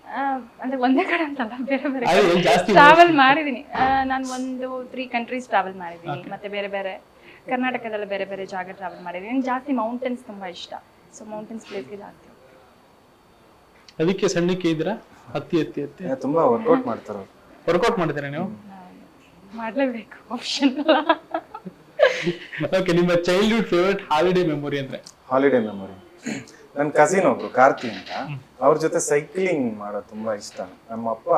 ಆ, ಅಂದ್ರೆ ಒಂದೇ ಕಡೆ ಅಂತಲ್ಲ ಬೇರೆ ಬೇರೆ ಅದೇ ಜಾಸ್ತಿ ಟ್ರಾವೆಲ್ ಮಾಡಿದೀನಿ. ನಾನು ಒಂದು ತ್ರೀ ಕಂಟ್ರೀಸ್ ಟ್ರಾವೆಲ್ ಮಾಡಿದೀನಿ. ಮತ್ತೆ ಬೇರೆ ಬೇರೆ ಕರ್ನಾಟಕದಲ್ಲ ಬೇರೆ ಬೇರೆ ಜಾಗ ಟ್ರಾವೆಲ್ ಮಾಡಿದೀನಿ. ನಂಗೆ ಜಾಸ್ತಿ ಮೌಂಟೇನ್ಸ್ ತುಂಬಾ ಇಷ್ಟ. ಸೊ ಮೌಂಟೇನ್ಸ್ ಪ್ಲೇಸ್ಗೆ ಜಾಸ್ತಿ ಅದಕ್ಕೆ ಸಣ್ಣಕ್ಕೆ ಇದ್ದೀರಾ? ಹತ್ತಿ ಹತ್ತಿ ಹತ್ತಿ. ತುಂಬಾ ವರ್ಕೌಟ್ ಮಾಡ್ತಾರೆ ವರ್ಕೌಟ್ ಮಾಡ್ತೀರಾ ನೀವು? ಮಾಡ್ಲೇಬೇಕು ಆಪ್ಷನ್ ಅಲ್ಲ ಓಕೆ ನಿಮ್ಮ ಚೈಲ್ಡ್ಹುಡ್ ಫೇವರೇಟ್ ಹಾಲಿಡೇ ಮೆಮೊರಿ ಅಂದ್ರೆ? ಹಾಲಿಡೇ ಮೆಮೊರಿ ನನ್ನ ಕಸಿನ್ ಒಬ್ರು ಕಾರ್ತಿ ಅಂತ. ಅವ್ರ ಜೊತೆ ಸೈಕ್ಲಿಂಗ್ ಮಾಡೋ ತುಂಬಾ ಇಷ್ಟ. ನಮ್ಮ ಅಪ್ಪ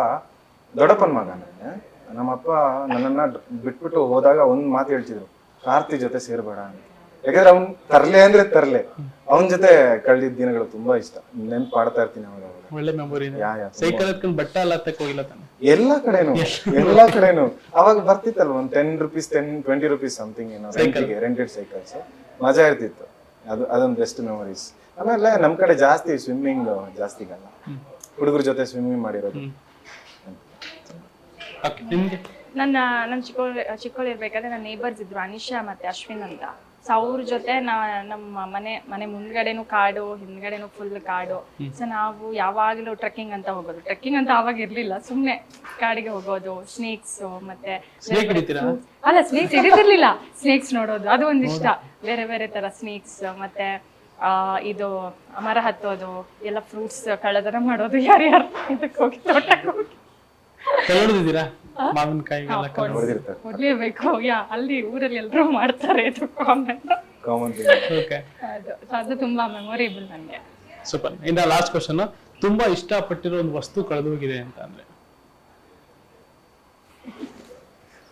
ದೊಡ್ಡಪ್ಪನ ಮಗ ನನಗೆ ನಮ್ಮಪ್ಪ ನನ್ನನ್ನ ಬಿಟ್ಬಿಟ್ಟು ಹೋದಾಗ ಒಂದ್ ಮಾತು ಹೇಳ್ತಿದ್ರು ಕಾರ್ತಿ ಜೊತೆ ಸೇರ್ಬೇಡ ಅಂತ. ಯಾಕಂದ್ರೆ ಅವ್ನ್ ತರ್ಲೆ ಅಂದ್ರೆ ತರ್ಲೆ. ಅವನ ಜೊತೆ ಕಳೆದಿದ್ದ ದಿನಗಳು ತುಂಬಾ ಇಷ್ಟ. ನೆನ್ಪು ಪಾಡ್ತಾ ಇರ್ತೀನಿ ಅವಾಗ ಒಳ್ಳೆ ಮೆಮೊರಿ. ಸೈಕಲ್ ಹತ್ಕೊಂಡು ಬಟ್ಟ ಎಲ್ಲ ಹತ್ತಕ್ಕೆ ಹೋಗಿಲ್ಲ ತಾನೆ. ಎಲ್ಲಾ ಕಡೆನು ಎಲ್ಲಾ ಕಡೆನು. ಅವಾಗ ಬರ್ತಿತ್ತಲ್ವ ಒಂದ್ ten rupees ten twenty rupees something ಏನೋ ಸೈಕಲ್ಗೆ ರೆಂಟೆಡ್ ಸೈಕಲ್ಸ್ ಮಜಾ ಇರ್ತಿತ್ತು. ಅದು ಅದೊಂದು ಬೆಸ್ಟ್ ಮೆಮೊರೀಸ್ ಆಮೇಲೆ ನಮ್ ಕಡೆ ಜಾಸ್ತಿ ಸ್ವಿಮ್ಮಿಂಗ್ ಜಾಸ್ತಿ ಗಲ್ಲ. ಹುಡುಗರ ಜೊತೆ ಸ್ವಿಮ್ಮಿಂಗ್ ಮಾಡಿರೋದು. ನನ್ನ ನನ್ನ ಚಿಕ್ಕ ಚಿಕ್ಕವಳು ಇರ್ಬೇಕಾದ್ರೆ ನನ್ನ ನೇಬರ್ಸ್ ಇದ್ರು ಅನಿಶಾ ಮತ್ತೆ ಅಶ್ವಿನ್ ಅಂತ. ಸೊ ಅವ್ರ ಜೊತೆ ನಾ ನಮ್ಮ ಮನೆ ಮನೆ ಮುಂದ್ಗಡೆನೂ ಕಾಡು ಹಿಂದ್ಗಡೆನು ಫುಲ್ ಕಾಡು. ಸೊ ನಾವು ಯಾವಾಗಲೂ ಟ್ರೆಕ್ಕಿಂಗ್ ಅಂತ ಹೋಗೋದು. ಟ್ರೆಕ್ಕಿಂಗ್ ಅಂತ ಅವಾಗ ಇರ್ಲಿಲ್ಲ. ಸುಮ್ನೆ ಕಾಡಿಗೆ ಹೋಗೋದು ಸ್ನೇಕ್ಸ್ ಮತ್ತೆ? ಅಲ್ಲ ಸ್ನೇಕ್ಸ್ ಹಿಡಿದಿರ್ಲಿಲ್ಲ. ಸ್ನೇಕ್ಸ್ ನೋಡೋದು. ಅದು ಒಂದ್ ಇಷ್ಟ. ಬೇರೆ ಬೇರೆ ತರ ಸ್ನೇಕ್ಸ್ ಮತ್ತೆ ಆ ಇದು ಮರ ಹತ್ತೋದು ಎಲ್ಲ ಫ್ರೂಟ್ಸ್ ಕಳ್ಳತನ ಮಾಡೋದು. ಯಾರ್ಯಾರು ಇದಕ್ಕೆ ಹೋಗಿ ತೋಟಕ್ಕೆ ಹೋಗಿ? ಹೊಡೆದಿರ್ತಾರೆ. ಯಾ ಅಲ್ಲಿ ಊರಲ್ಲಿ ಎಲ್ಲರೂ ಮಾಡ್ತಾರೆ ಇದು ಕಾಮನ್ ಕಾಮನ್ ಓಕೆ ಅದು So ಅದು ತುಂಬಾ ಮೆಮೊರೇಬಲ್ ನನಗೆ ಸೂಪರ್ ಇನ್ನ ಲಾಸ್ಟ್ ಕ್ವಶನ್ ತುಂಬಾ ಇಷ್ಟಪಟ್ಟಿರೋ ಒಂದು ವಸ್ತು ಕಳೆದೋಗಿದೆ ಅಂತ ಅಂದ್ರೆ?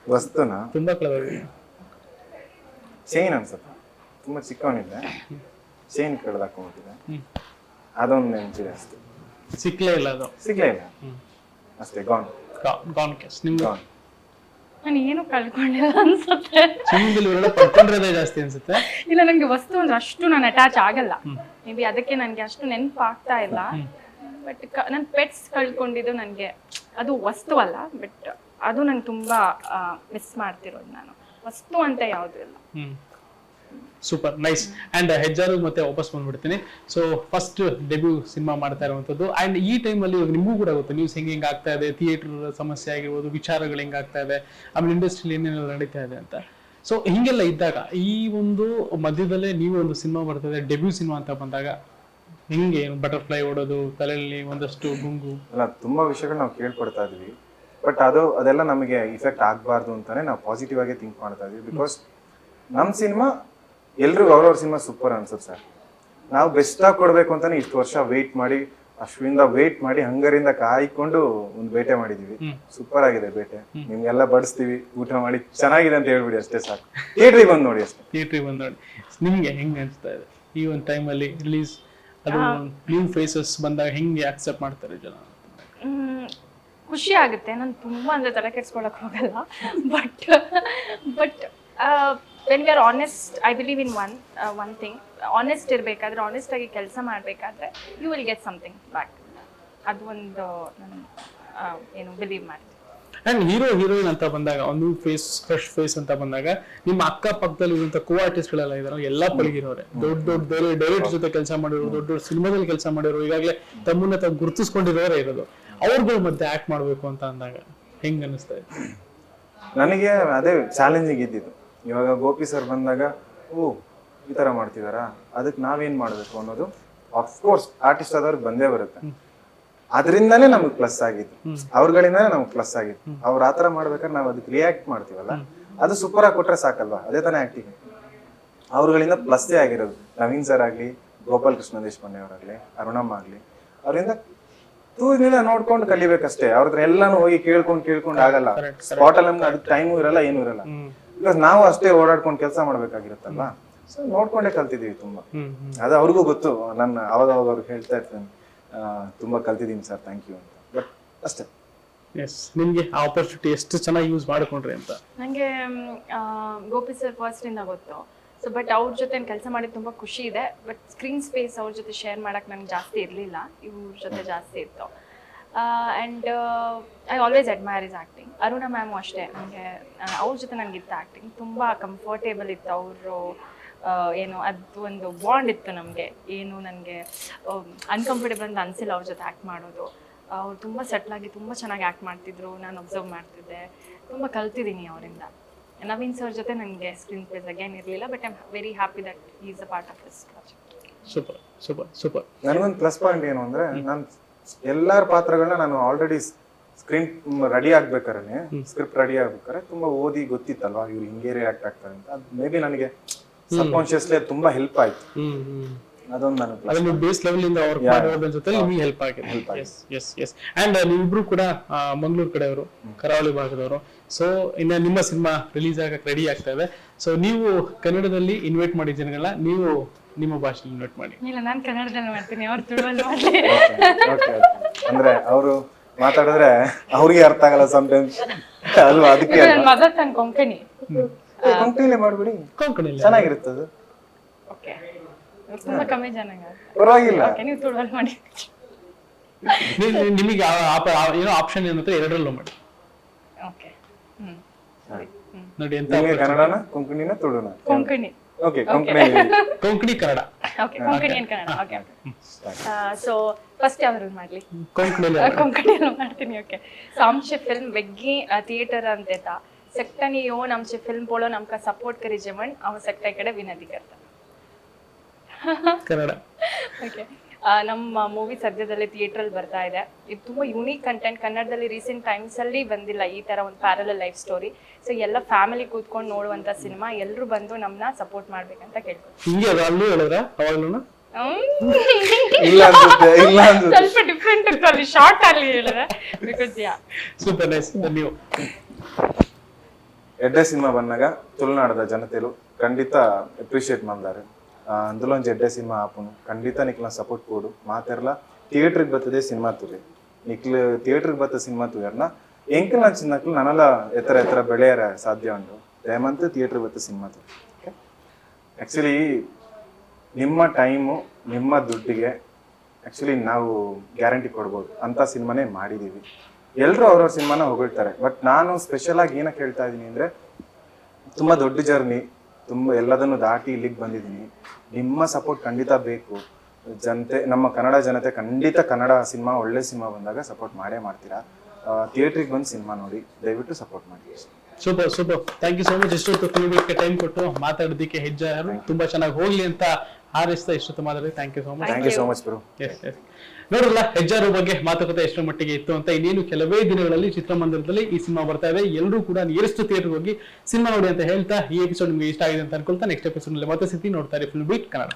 ವಸ್ತುನ? ತುಂಬಾ ಕಳೆದೋಗಿದೆ. ಚೈನ್ ಅನ್ಸುತ್ತೆ. ತುಂಬಾ ಚಿಕ್ಕವನಿದ್ದೆ. ಚೈನ್ ಕಳೆದಾಕೊಂಡ್ಬಿಟ್ಟಿದೆ ಹ್ಮ್. ಅದೊಂದು ನೆನಪಿದೆ ಅಷ್ಟೇ. ಸಿಕ್ಲೇ ಇಲ್ಲ ಅದು. ಸಿಗ್ಲೇ ಇಲ್ಲ. ಅಷ್ಟೇ ಗಾನ್ ಗಾನ್ ಕೇಸ್ ನಿಮ್ಗೆ ನಾನು ಏನು ಕಳ್ಕೊಂಡಿಲ್ಲ ಅನ್ಸುತ್ತೆ. ಜೀವನದಲ್ಲಿ ಇವೆರಡು ಪಡ್ಕೊಂಡಿರೋದೇ ಜಾಸ್ತಿ ಅನ್ಸುತ್ತೆ? ಇಲ್ಲ ನನಗೆ ವಸ್ತು ಅಂದ್ರೆ ಅಷ್ಟು ನಾನು ಅಟ್ಯಾಚ್ ಆಗಲ್ಲ. ಮೇ ಬಿ ಅದಕ್ಕೆ ನನಗೆ ಅಷ್ಟು ನೆನಪು ಆಗ್ತಾ ಇಲ್ಲ ಬಟ್ ನನ್ನ ಪೆಟ್ಸ್ ಕಳ್ಕೊಂಡಿದ್ದು ನನಗೆ ಅದು ವಸ್ತು ಅಲ್ಲ ಬಟ್ ಅದು ನಂಗೆ ತುಂಬಾ ಮಿಸ್ ಮಾಡ್ತಿರೋದು ನಾನು. ವಸ್ತು ಅಂತ ಯಾವುದೂ ಇಲ್ಲ. ಸೂಪರ್ ನೈಸ್ ಅಂಡ್ ಹೆಜ್ಜಾರು ಮತ್ತೆ ವಾಪಸ್ ಬಂದ್ಬಿಡ್ತೀನಿ. ಸೊ ಫಸ್ಟ್ ಡೆಬ್ಯೂ ಸಿನಿಮಾ ಮಾಡ್ತಾ ಇರುವಂತದ್ದು ಅಂಡ್ ಈ ಟೈಮಲ್ಲಿ ನಿಮಗೂ ಕೂಡ ಗೊತ್ತು ನ್ಯೂಸ್ ಹೆಂಗೆ ಹೆಂಗ್ ಆಗ್ತಾ ಇದೆ ಥಿಯೇಟರ್ ಸಮಸ್ಯೆ ಆಗಿರ್ಬೋದು, ವಿಚಾರಗಳು ಹೆಂಗ್ ಆಗ್ತಾ ಇದೆ, ಆಮೇಲೆ ಇಂಡಸ್ಟ್ರಿಲಿ ಏನೇನೆಲ್ಲ ನಡೀತಾ ಇದೆ ಅಂತ. ಸೊ ಹಿಂಗೆಲ್ಲ ಇದ್ದಾಗ, ಈ ಒಂದು ಮಧ್ಯದಲ್ಲೇ ನೀವು ಒಂದು ಸಿನಿಮಾ ಬರ್ತದೆ ಡೆಬ್ಯೂ ಸಿನಿಮಾ ಅಂತ ಬಂದಾಗ, ಹಿಂಗೆ ಬಟರ್ಫ್ಲೈ ಓಡೋದು, ತಲೆಯಲ್ಲಿ ಒಂದಷ್ಟು ಗುಂಗು? ಅಲ್ಲ, ತುಂಬಾ ವಿಷಯಗಳು ನಾವು ಕೇಳ್ಕೊಡ್ತಾ ಇದೀವಿ. ಬಟ್ ಅದು, ಅದೆಲ್ಲ ನಮಗೆ ಇಫೆಕ್ಟ್ ಆಗಬಾರ್ದು ಅಂತಾನೆ ನಾವು ಪಾಸಿಟಿವ್ ಆಗಿ ಥಿಂಕ್ ಮಾಡ್ತಾ ಇದೀವಿ. ಬಿಕಾಸ್ ನಮ್ಮ ಸಿನಿಮಾ ಎಲ್ರಿಗೂ ಅವ್ರವ್ರ ಸಿನಿಮಾ ಸೂಪರ್ ಅನ್ಸುತ್ತೆ ಸರ್. ನಾವು ಬೆಸ್ಟ್ ಆಗಿ ಕೊಡ್ಬೇಕು ಅಂತಾನೆ ಇಷ್ಟು ವರ್ಷ ವೇಟ್ ಮಾಡಿ ಅಶ್ವಿಂದ ವೇಟ್ ಮಾಡಿ ಹಂಗರಿಂದ ಕಾಯ್ಕೊಂಡು ಒಂದು ಬೇಟೆ ಮಾಡಿದೀವಿ. ಸೂಪರ್ ಆಗಿದೆ ಬೇಟೆ. ನಿಮ್ಗೆಲ್ಲ ಬಡಿಸ್ತೀವಿ ಊಟ ಮಾಡಿ ಚೆನ್ನಾಗಿದೆ ಅಂತ ಹೇಳ್ಬಿಡಿ ಅಷ್ಟೇ ಸಾಕು. ಥಿಯೇಟ್ರಿಗೆ ಬಂದು ನೋಡಿ ಅಷ್ಟೇ. ಥಿಯೇಟ್ರಿಗೆ ಬಂದು ನೋಡಿ. ನಿಮ್ಗೆ ಹೆಂಗ್ ಅನಿಸ್ತಾ ಇದೆ? ಈ ಒಂದು ಟೈಮಲ್ಲಿ ರಿಲೀಸ್ ಅದು ನ್ಯೂ ಫೇಸಸ್ ಬಂದಾಗ ಹೆಂಗೆ ಆಕ್ಸೆಪ್ಟ್ ಮಾಡ್ತಾರೆ ಜನ? ಖುಷಿ ಆಗುತ್ತೆ. ನಾನು ತುಂಬಾ ಅಂದ್ರೆ ತಲೆ ಕೆಡ್ಸ್ಕೊಳಕ್ ಹೋಗಲ್ಲ. But but when we are honest I believe in one one thing honest ಇರಬೇಕಾದ್ರೆ ಆನೆಸ್ಟ್ ಆಗಿ ಕೆಲಸ ಮಾಡಬೇಕಾದ್ರೆ you will get something back ಅದು ಒಂದು ನಾನು ಏನು ಬಿಲೀವ್ ಮಾಡ್ತೀನಿ. ಅಂಡ್ ಹೀರೋ ಹೀರೋಯಿನ್ ಅಂತ ಬಂದಾಗ ಒಂದು ಫೇಸ್ ಫ್ರೆಶ್ ಫೇಸ್ ಅಂತ ಬಂದಾಗ ನಿಮ್ಮ ಅಕ್ಕ ಪಕ್ಕದಲ್ಲಿ ಇರುವಂತ ಕೋ ಆರ್ಟಿಸ್ಟ್ ಗಳೆಲ್ಲ ಇದಾರೆ ಎಲ್ಲ ಪಳಗಿರೋರೆ. ದೊಡ್ಡ ದೊಡ್ಡ ಬೇರೆ ಡೈರೆಕ್ಟರ್ ಜೊತೆ ಕೆಲಸ ಮಾಡಿರೋರು ದೊಡ್ಡ ದೊಡ್ಡ ಸಿನಿಮಾದಲ್ಲಿ ಕೆಲಸ ಮಾಡಿರೋ ಈಗಾಗಲೇ ತಮ್ಮನ್ನ ತಾವು ಗುರುತಿಸ್ಕೊಂಡಿರೋರೇ ಇರೋದು. ಅವ್ರಗಳ ಮಧ್ಯೆ ಆಕ್ಟ್ ಮಾಡಬೇಕು ಅಂತ ಅಂದಾಗ ಹೆಂಗ್ ಅನಿಸ್ತಾ ಇದೆ? ನನಗೆ ಅದೇ ಚಾಲೆಂಜಿಂಗ್ ಇದ್ದಿದ್ದು. ಇವಾಗ ಗೋಪಿ ಸರ್ ಬಂದಾಗ ಓ ಈ ತರ ಮಾಡ್ತಿದಾರಾ? ಅದಕ್ಕೆ ನಾವೇನ್ ಮಾಡ್ಬೇಕು ಅನ್ನೋದು ಅಫ್ಕೋರ್ಸ್ ಆರ್ಟಿಸ್ಟ್ ಆದವ್ರಿಗೆ ಬಂದೇ ಬರುತ್ತೆ. ಅದರಿಂದಾನೇ ನಮಗೆ ಪ್ಲಸ್ ಆಗಿತ್ತು ಅವ್ರಗಳಿಂದಾನೇ ನಮಗೆ ಪ್ಲಸ್ ಆಗಿತ್ತು ಅವ್ರ ಆತರ ಮಾಡ್ಬೇಕಾದ್ರೆ ನಾವು ಅದಕ್ಕೆ ರಿಯಾಕ್ಟ್ ಮಾಡ್ತೀವಲ್ಲ? ಅದು ಸೂಪರ್ ಆಗಿ ಕೊಟ್ರೆ ಸಾಕಲ್ವಾ? ಅದೇ ತಾನೇ ಆಕ್ಟಿಂಗ್ ಅವ್ರಗಳಿಂದ ಪ್ಲಸ್ಸೇ ಆಗಿರೋದು. ನವೀನ್ ಸರ್ ಆಗ್ಲಿ ಗೋಪಾಲ್ ಕೃಷ್ಣ ದೇಶಪಾಂಡೆ ಅವರಾಗ್ಲಿ ಅರುಣಮ್ಮ ಆಗ್ಲಿ ಅವರಿಂದ ತೂರಿನಿಂದ ನೋಡ್ಕೊಂಡು ಕಲಿಬೇಕಷ್ಟೇ. ಅವ್ರ ಹತ್ರ ಎಲ್ಲಾನು ಹೋಗಿ ಕೇಳ್ಕೊಂಡು ಕೇಳ್ಕೊಂಡು ಆಗಲ್ಲ. ಸ್ಪಾಟ್ ಅಲ್ಲಿ ನಮ್ಗೆ ಅದಕ್ಕೆ ಟೈಮು ಇರಲ್ಲ ಏನು ಇರಲ್ಲ. ಬಿಕಾಸ್ ನಾವು ಅಷ್ಟೇ ಓಡಾಡ್ಕೊಂಡು ಕೆಲಸ ಮಾಡ್ಬೇಕಾಗಿರುತ್ತಲ್ಲ ಸೊ ನೋಡ್ಕೊಂಡೇ ಕಲ್ತಿದೀವಿ ತುಂಬಾ. ಅದು ಅವ್ರಿಗೂ ಗೊತ್ತು. ನನ್ನ ಅವಾಗ ಅವಾಗ ಅವ್ರಿಗೆ ಹೇಳ್ತಾ ಇರ್ತೇನೆ ತುಂಬಾ ಕಲ್ತಿದ್ದೀನಿ ಸರ್ ಥ್ಯಾಂಕ್ ಯು ಅಂತ. ಬಟ್ ಅಷ್ಟೇ. ಎಸ್ ನಿಮ್ಗೆ ಆ ಆಪರ್ಚುನಿಟಿ ಎಷ್ಟು ಚೆನ್ನಾಗಿ ಯೂಸ್ ಮಾಡ್ಕೊಂಡ್ರಿ ಅಂತ? ನನಗೆ ಗೋಪಿ ಸರ್ ಫಸ್ಟ್ ಇಂದ ಗೊತ್ತು. ಸೊ ಬಟ್ ಅವ್ರ ಜೊತೆ ಕೆಲಸ ಮಾಡಿ ತುಂಬಾ ಖುಷಿ ಇದೆ. ಬಟ್ ಸ್ಕ್ರೀನ್ ಸ್ಪೇಸ್ ಅವ್ರ ಜೊತೆ ಶೇರ್ ಮಾಡಕ್ ನಂಗೆ ಜಾಸ್ತಿ ಇರ್ಲಿಲ್ಲ. ಇವ್ರ ಜೊತೆ ಜಾಸ್ತಿ ಇತ್ತು. And I always admire his acting Aruna ma'am ಅಷ್ಟೇ ನನಗೆ ಅವ್ರ ಜೊತೆ ನನಗಿತ್ತು ಆ್ಯಕ್ಟಿಂಗ್ ತುಂಬ ಕಂಫರ್ಟೇಬಲ್ ಇತ್ತು. ಅವರು ಏನು ಅದು ಒಂದು ಬಾಂಡ್ ಇತ್ತು ನಮಗೆ. ಏನು ನನಗೆ ಅನ್ಕಂಫರ್ಟೇಬಲ್ ಅಂತ ಅನಿಸಿಲ್ಲ ಅವ್ರ ಜೊತೆ ಆ್ಯಕ್ಟ್ ಮಾಡೋದು. ಅವ್ರು ತುಂಬ ಸೆಟ್ಲಾಗಿ ತುಂಬ ಚೆನ್ನಾಗಿ ಆ್ಯಕ್ಟ್ ಮಾಡ್ತಿದ್ರು ನಾನು ಒಬ್ಸರ್ವ್ ಮಾಡ್ತಿದ್ದೆ. ತುಂಬ ಕಲ್ತಿದ್ದೀನಿ ಅವರಿಂದ. ನವೀನ್ ಸರ್ ಜೊತೆ ನನಗೆ ಸ್ಕ್ರೀನ್ ಪ್ಲೇಸ್ ಅಗೇನ್ ಇರಲಿಲ್ಲ but I'm very happy that is a part of this project super super super. ನನಗೊಂದು ಪ್ಲಸ್ ಪಾಯಿಂಟ್ ಏನು ಅಂದರೆ ನಾನು ಎಲ್ಲಾರ ಪಾತ್ರಗಳನ್ನ ನಾನು ಆಲ್ರೆಡಿ ಸ್ಕ್ರೀನ್ ರೆಡಿ ಆಗ್ಬೇಕಾರೆ ಸ್ಕ್ರಿಪ್ಟ್ ರೆಡಿ ಆಗ್ಬೇಕಾದ್ರೆ ತುಂಬಾ ಓದಿ ಗೊತ್ತಿತ್ತಲ್ವಾ ಇವ್ರು ಹಿಂಗೆ ರಿಯಾಕ್ಟ್ ಆಗ್ತಾರೆ ಅಂತ. ಅದು ಮೇ ಬಿ ನನಗೆ ಸಬ್ ಕಾನ್ಶಿಯಸ್ಲಿ ತುಂಬಾ ಹೆಲ್ಪ್ ಆಯ್ತು. ಅದೊಂದು ನನಗೆ ಬೇಸ್ ಲೆವೆಲ್ ಇಂದ ವರ್ಕ್ ಜೊತೆ ನಿಮಗೆ ಹೆಲ್ಪ್ ಆಗಿದೆ. ಎಸ್ ಎಸ್ ಎಸ್ ಅಂಡ್ ನೀವಿಬ್ರು ಕೂಡ ಮಂಗಳೂರು ಕಡೆಯವರು ಕರಾವಳಿ ಭಾಗದವರು. ಸೊ ಇನ್ನ ನಿಮ್ಮ ಸಿನಿಮಾ ರಿಲೀಸ್ ಆಗಕ್ಕೆ ರೆಡಿ ಆಗ್ತಾ ಇದೆ. ಸೊ ನೀವು ಕನ್ನಡದಲ್ಲಿ ಇನ್ವೈಟ್ ಮಾಡಿದ ಜನಗಳನ್ನ ನೀವು ನಿಮ್ಮ ಭಾಷೆಯಲ್ಲಿ ನೋಟ್ ಮಾಡಿ. ಇಲ್ಲ ನಾನು ಕನ್ನಡದಲ್ಲಿ ಮಾಡ್ತೀನಿ ಅವ್ರು ತುಳುವಲ್ಲಿ ಮಾಡ್ತೀನಿ ಓಕೆ ಅಂದ್ರೆ ಅವರು ಮಾತಾಡಿದ್ರೆ ಅವ್ರಿಗೆ ಅರ್ಥ ಆಗಲ್ಲ ಸಮ್ಟೈಮ್ಸ್ ಅಲ್ವಾ? ಅದಕ್ಕೆ ನನ್ನ ಮದರ್ ಟಂಗ್ ಕೊಂಕಣಿ. ಕೊಂಕಣಿಲೇ ಮಾಡ್ಬಿಡಿ. ಕೊಂಕಣಿ ಚೆನ್ನಾಗಿರುತ್ತೆ ಅದು ಓಕೆ ತುಂಬಾ ಕಮ್ಮಿ ಜನ ಪರವಾಗಿಲ್ಲ. ಓಕೆ ನೀವು ತುಳುವಲ್ಲಿ ಮಾಡಿ. ನಿಮಗೆ ಏನೋ ಆಪ್ಷನ್ ಏನಂತ ಎರಡರಲ್ಲೂ ಮಾಡಿ. Okay hmm. ನೋಡಿ ಎಂತ ಕನ್ನಡನ ಕೊಂಕಣಿನ ತುಳುನ ಕೊಂಕಣಿ. ಓಕೆ ಕೊಂಕಣಿ ಕನ್ನಡ ಓಕೆ ಕೊಂಕಣಿಯನ್ ಕನ್ನಡ ಓಕೆ ಸೊ ಫಸ್ಟ್ ಯಾವ್ದ್ರಲ್ಲಿ ಮಾಡ್ಲಿ? ಕೊಂಕಣಿಯಲ್ಲಿ ಮಾಡ್ತೀನಿ ಓಕೆ ಸೊ ಫಿಲ್ಮ್ ವೆಗ್ಗಿ ಥಿಯೇಟರ್ ಅಂತ ಸೆಕ್ಟ ನೀವು ನಮ್ಚೆ ಫಿಲ್ಮ್ ಪೋಳೋ ನಮ್ಕ ಸಪೋರ್ಟ್ ಕರಿ ಜಮನ್ ಅವ ಸೆಕ್ಟ ಈ ಕಡೆ ವಿನದಿ ಕರ್ತ. ಕನ್ನಡ ಓಕೆ ನಮ್ಮ ಮೂವಿ ಸದ್ಯದಲ್ಲೇ ಥಿಯೇಟ್ರಲ್ಲಿ ಬರ್ತಾ ಇದೆ. ಇದು ತುಂಬ ಯುನೀಕ್ ಕಂಟೆಂಟ್ ಕನ್ನಡದಲ್ಲಿ ರೀಸೆಂಟ್ ಟೈಮ್ಸಲ್ಲಿ ಬಂದಿಲ್ಲ ಈ ಥರ ಒಂದು ಪ್ಯಾರಲಲ್ ಲೈಫ್ ಸ್ಟೋರಿ ಸೊ ಎಲ್ಲ ಫ್ಯಾಮಿಲಿ ಕೂತ್ಕೊಂಡು ನೋಡುವಂಥ ಸಿನಿಮಾ ಎಲ್ಲರೂ ಬಂದು ನಮ್ಮನ್ನ ಸಪೋರ್ಟ್ ಮಾಡ್ಬೇಕಂತ ಇಲ್ಲ ಅನ್ಸುತ್ತೆ ಇಲ್ಲ ಅನ್ಸುತ್ತೆ. ಸ್ವಲ್ಪ ಡಿಫ್ರೆಂಟ್ ಇತ್ತು ಅಲ್ಲಿ ಶಾರ್ಟ್ ಅಲ್ಲಿ ಹೇಳಿದ್ರೆ. ಬಿಕಾಸ್ ಯಾ ಸೂಪರ್ ನೈಸ್ ನೀವು. ಎಡ್ಡೆ ಸಿನಿಮಾ ಬಂದಾಗ ತುಳುನಾಡದ ಜನತೆಲು ಖಂಡಿತ ಅಪ್ರಿಷಿಯೇಟ್ ಮಾಡ್ತಾರೆ. ಅಂದಲೊಂದು ಜಡ್ಡೆ ಸಿನಿಮಾ ఆపును ಖಂಡಿತ ನಿಕ್ಲ ಸಪೋರ್ಟ್ ಕೊಡು. ಮಾತೆಲ್ಲ ಥಿಯೇಟ್ರಿಗೆ ಬರ್ತದೆ ಸಿನಿಮಾ ತುಳಿ ನಿಕ್ಲ ಥಿಯೇಟ್ರಿಗೆ ಬರ್ತದೆ ಸಿನಿಮಾ ತುಯರ್ನ ಎಂಕ ನಾನು ಚಿನ್ನಕ್ಲು ನನ್ನೆಲ್ಲ ಎತ್ತರ ಎತ್ತರ ಬೆಳೆಯರ ಸಾಧ್ಯ ಉಂಟು. ದಯಮಂತ ಥಿಯೇಟ್ರಿಗೆ ಬರ್ತ ಸಿನಿಮಾ ತುಳಿ ಆ್ಯಕ್ಚುಲಿ ನಿಮ್ಮ ಟೈಮು ನಿಮ್ಮ ದುಡ್ಡಿಗೆ ಆ್ಯಕ್ಚುಲಿ ನಾವು ಗ್ಯಾರಂಟಿ ಕೊಡ್ಬೋದು. ಅಂಥ ಸಿನಿಮಾನೇ ಮಾಡಿದ್ದೀವಿ ಎಲ್ಲರೂ ಅವ್ರವ್ರ ಸಿನಿಮಾನ ಹೊಗಳ್ತಾರೆ. ಬಟ್ ನಾನು ಸ್ಪೆಷಲಾಗಿ ಏನಕ್ಕೆ ಹೇಳ್ತಾ ಇದ್ದೀನಿ ಅಂದರೆ, ತುಂಬ ದೊಡ್ಡ ಜರ್ನಿ ತುಂಬ ಎಲ್ಲದನ್ನು ದಾಟಿ ಇಲ್ಲಿಗೆ ಬಂದಿದ್ದೀನಿ. ನಿಮ್ಮ ಸಪೋರ್ಟ್ ಖಂಡಿತ ಬೇಕು. ಜನತೆ ನಮ್ಮ ಕನ್ನಡ ಜನತೆ ಖಂಡಿತ ಕನ್ನಡ ಸಿನಿಮಾ ಒಳ್ಳೆ ಸಿನಿಮಾ ಬಂದಾಗ ಸಪೋರ್ಟ್ ಮಾಡೇ ಮಾಡ್ತೀರಾ? ಥಿಯೇಟ್ರಿಗೆ ಬಂದು ಸಿನಿಮಾ ನೋಡಿ ದಯವಿಟ್ಟು ಸಪೋರ್ಟ್ ಮಾಡಿ. Super super thank you so much ಇಷ್ಟೊತ್ತು ಕೇಳಬೇಕು ಟೈಮ್ ಕೊಟ್ಟು ಮಾತಾಡೋದಕ್ಕೆ ಹೆಜ್ಜೆ ತುಂಬಾ ಚೆನ್ನಾಗಿ ಹೋಗ್ಲಿ ಅಂತ ಹಾರೈಸ್ತಾ ಇಷ್ಟೊತ್ತು ಮಾತಾಡಿ thank you so much thank you so much bro yes yes ನೋಡಲ್ಲ ಹೆಜ್ಜಾರು ಬಗ್ಗೆ ಮಾತುಕತೆ ಎಷ್ಟರ ಮಟ್ಟಿಗೆ ಇತ್ತು ಅಂತ ಇನ್ನೇನು ಕೆಲವೇ ದಿನಗಳಲ್ಲಿ ಚಿತ್ರಮಂದಿರದಲ್ಲಿ ಈ ಸಿನಿಮಾ ಬರ್ತಾ ಇದೆ. ಎಲ್ಲರೂ ಕೂಡ ನಿಯರೆಸ್ಟ್ ಥಿಯೇಟರ್ ಹೋಗಿ ಸಿನಿಮಾ ನೋಡಿ ಅಂತ ಹೇಳ್ತಾ ಈ ಎಪಿಸೋಡ್ ನಿಮಗೆ ಇಷ್ಟ ಆಗಿದೆ ಅಂತ ಅನ್ಕೊಳ್ತಾ ನೆಕ್ಸ್ಟ್ ಎಪಿಸೋಡ್ನಲ್ಲಿ ಮತ್ತೆ ಸಿಗ್ತೀನಿ. ನೋಡ್ತಾರೆ ಫಿಲ್ಮ್ ಬೀಟ್ ಕನ್ನಡ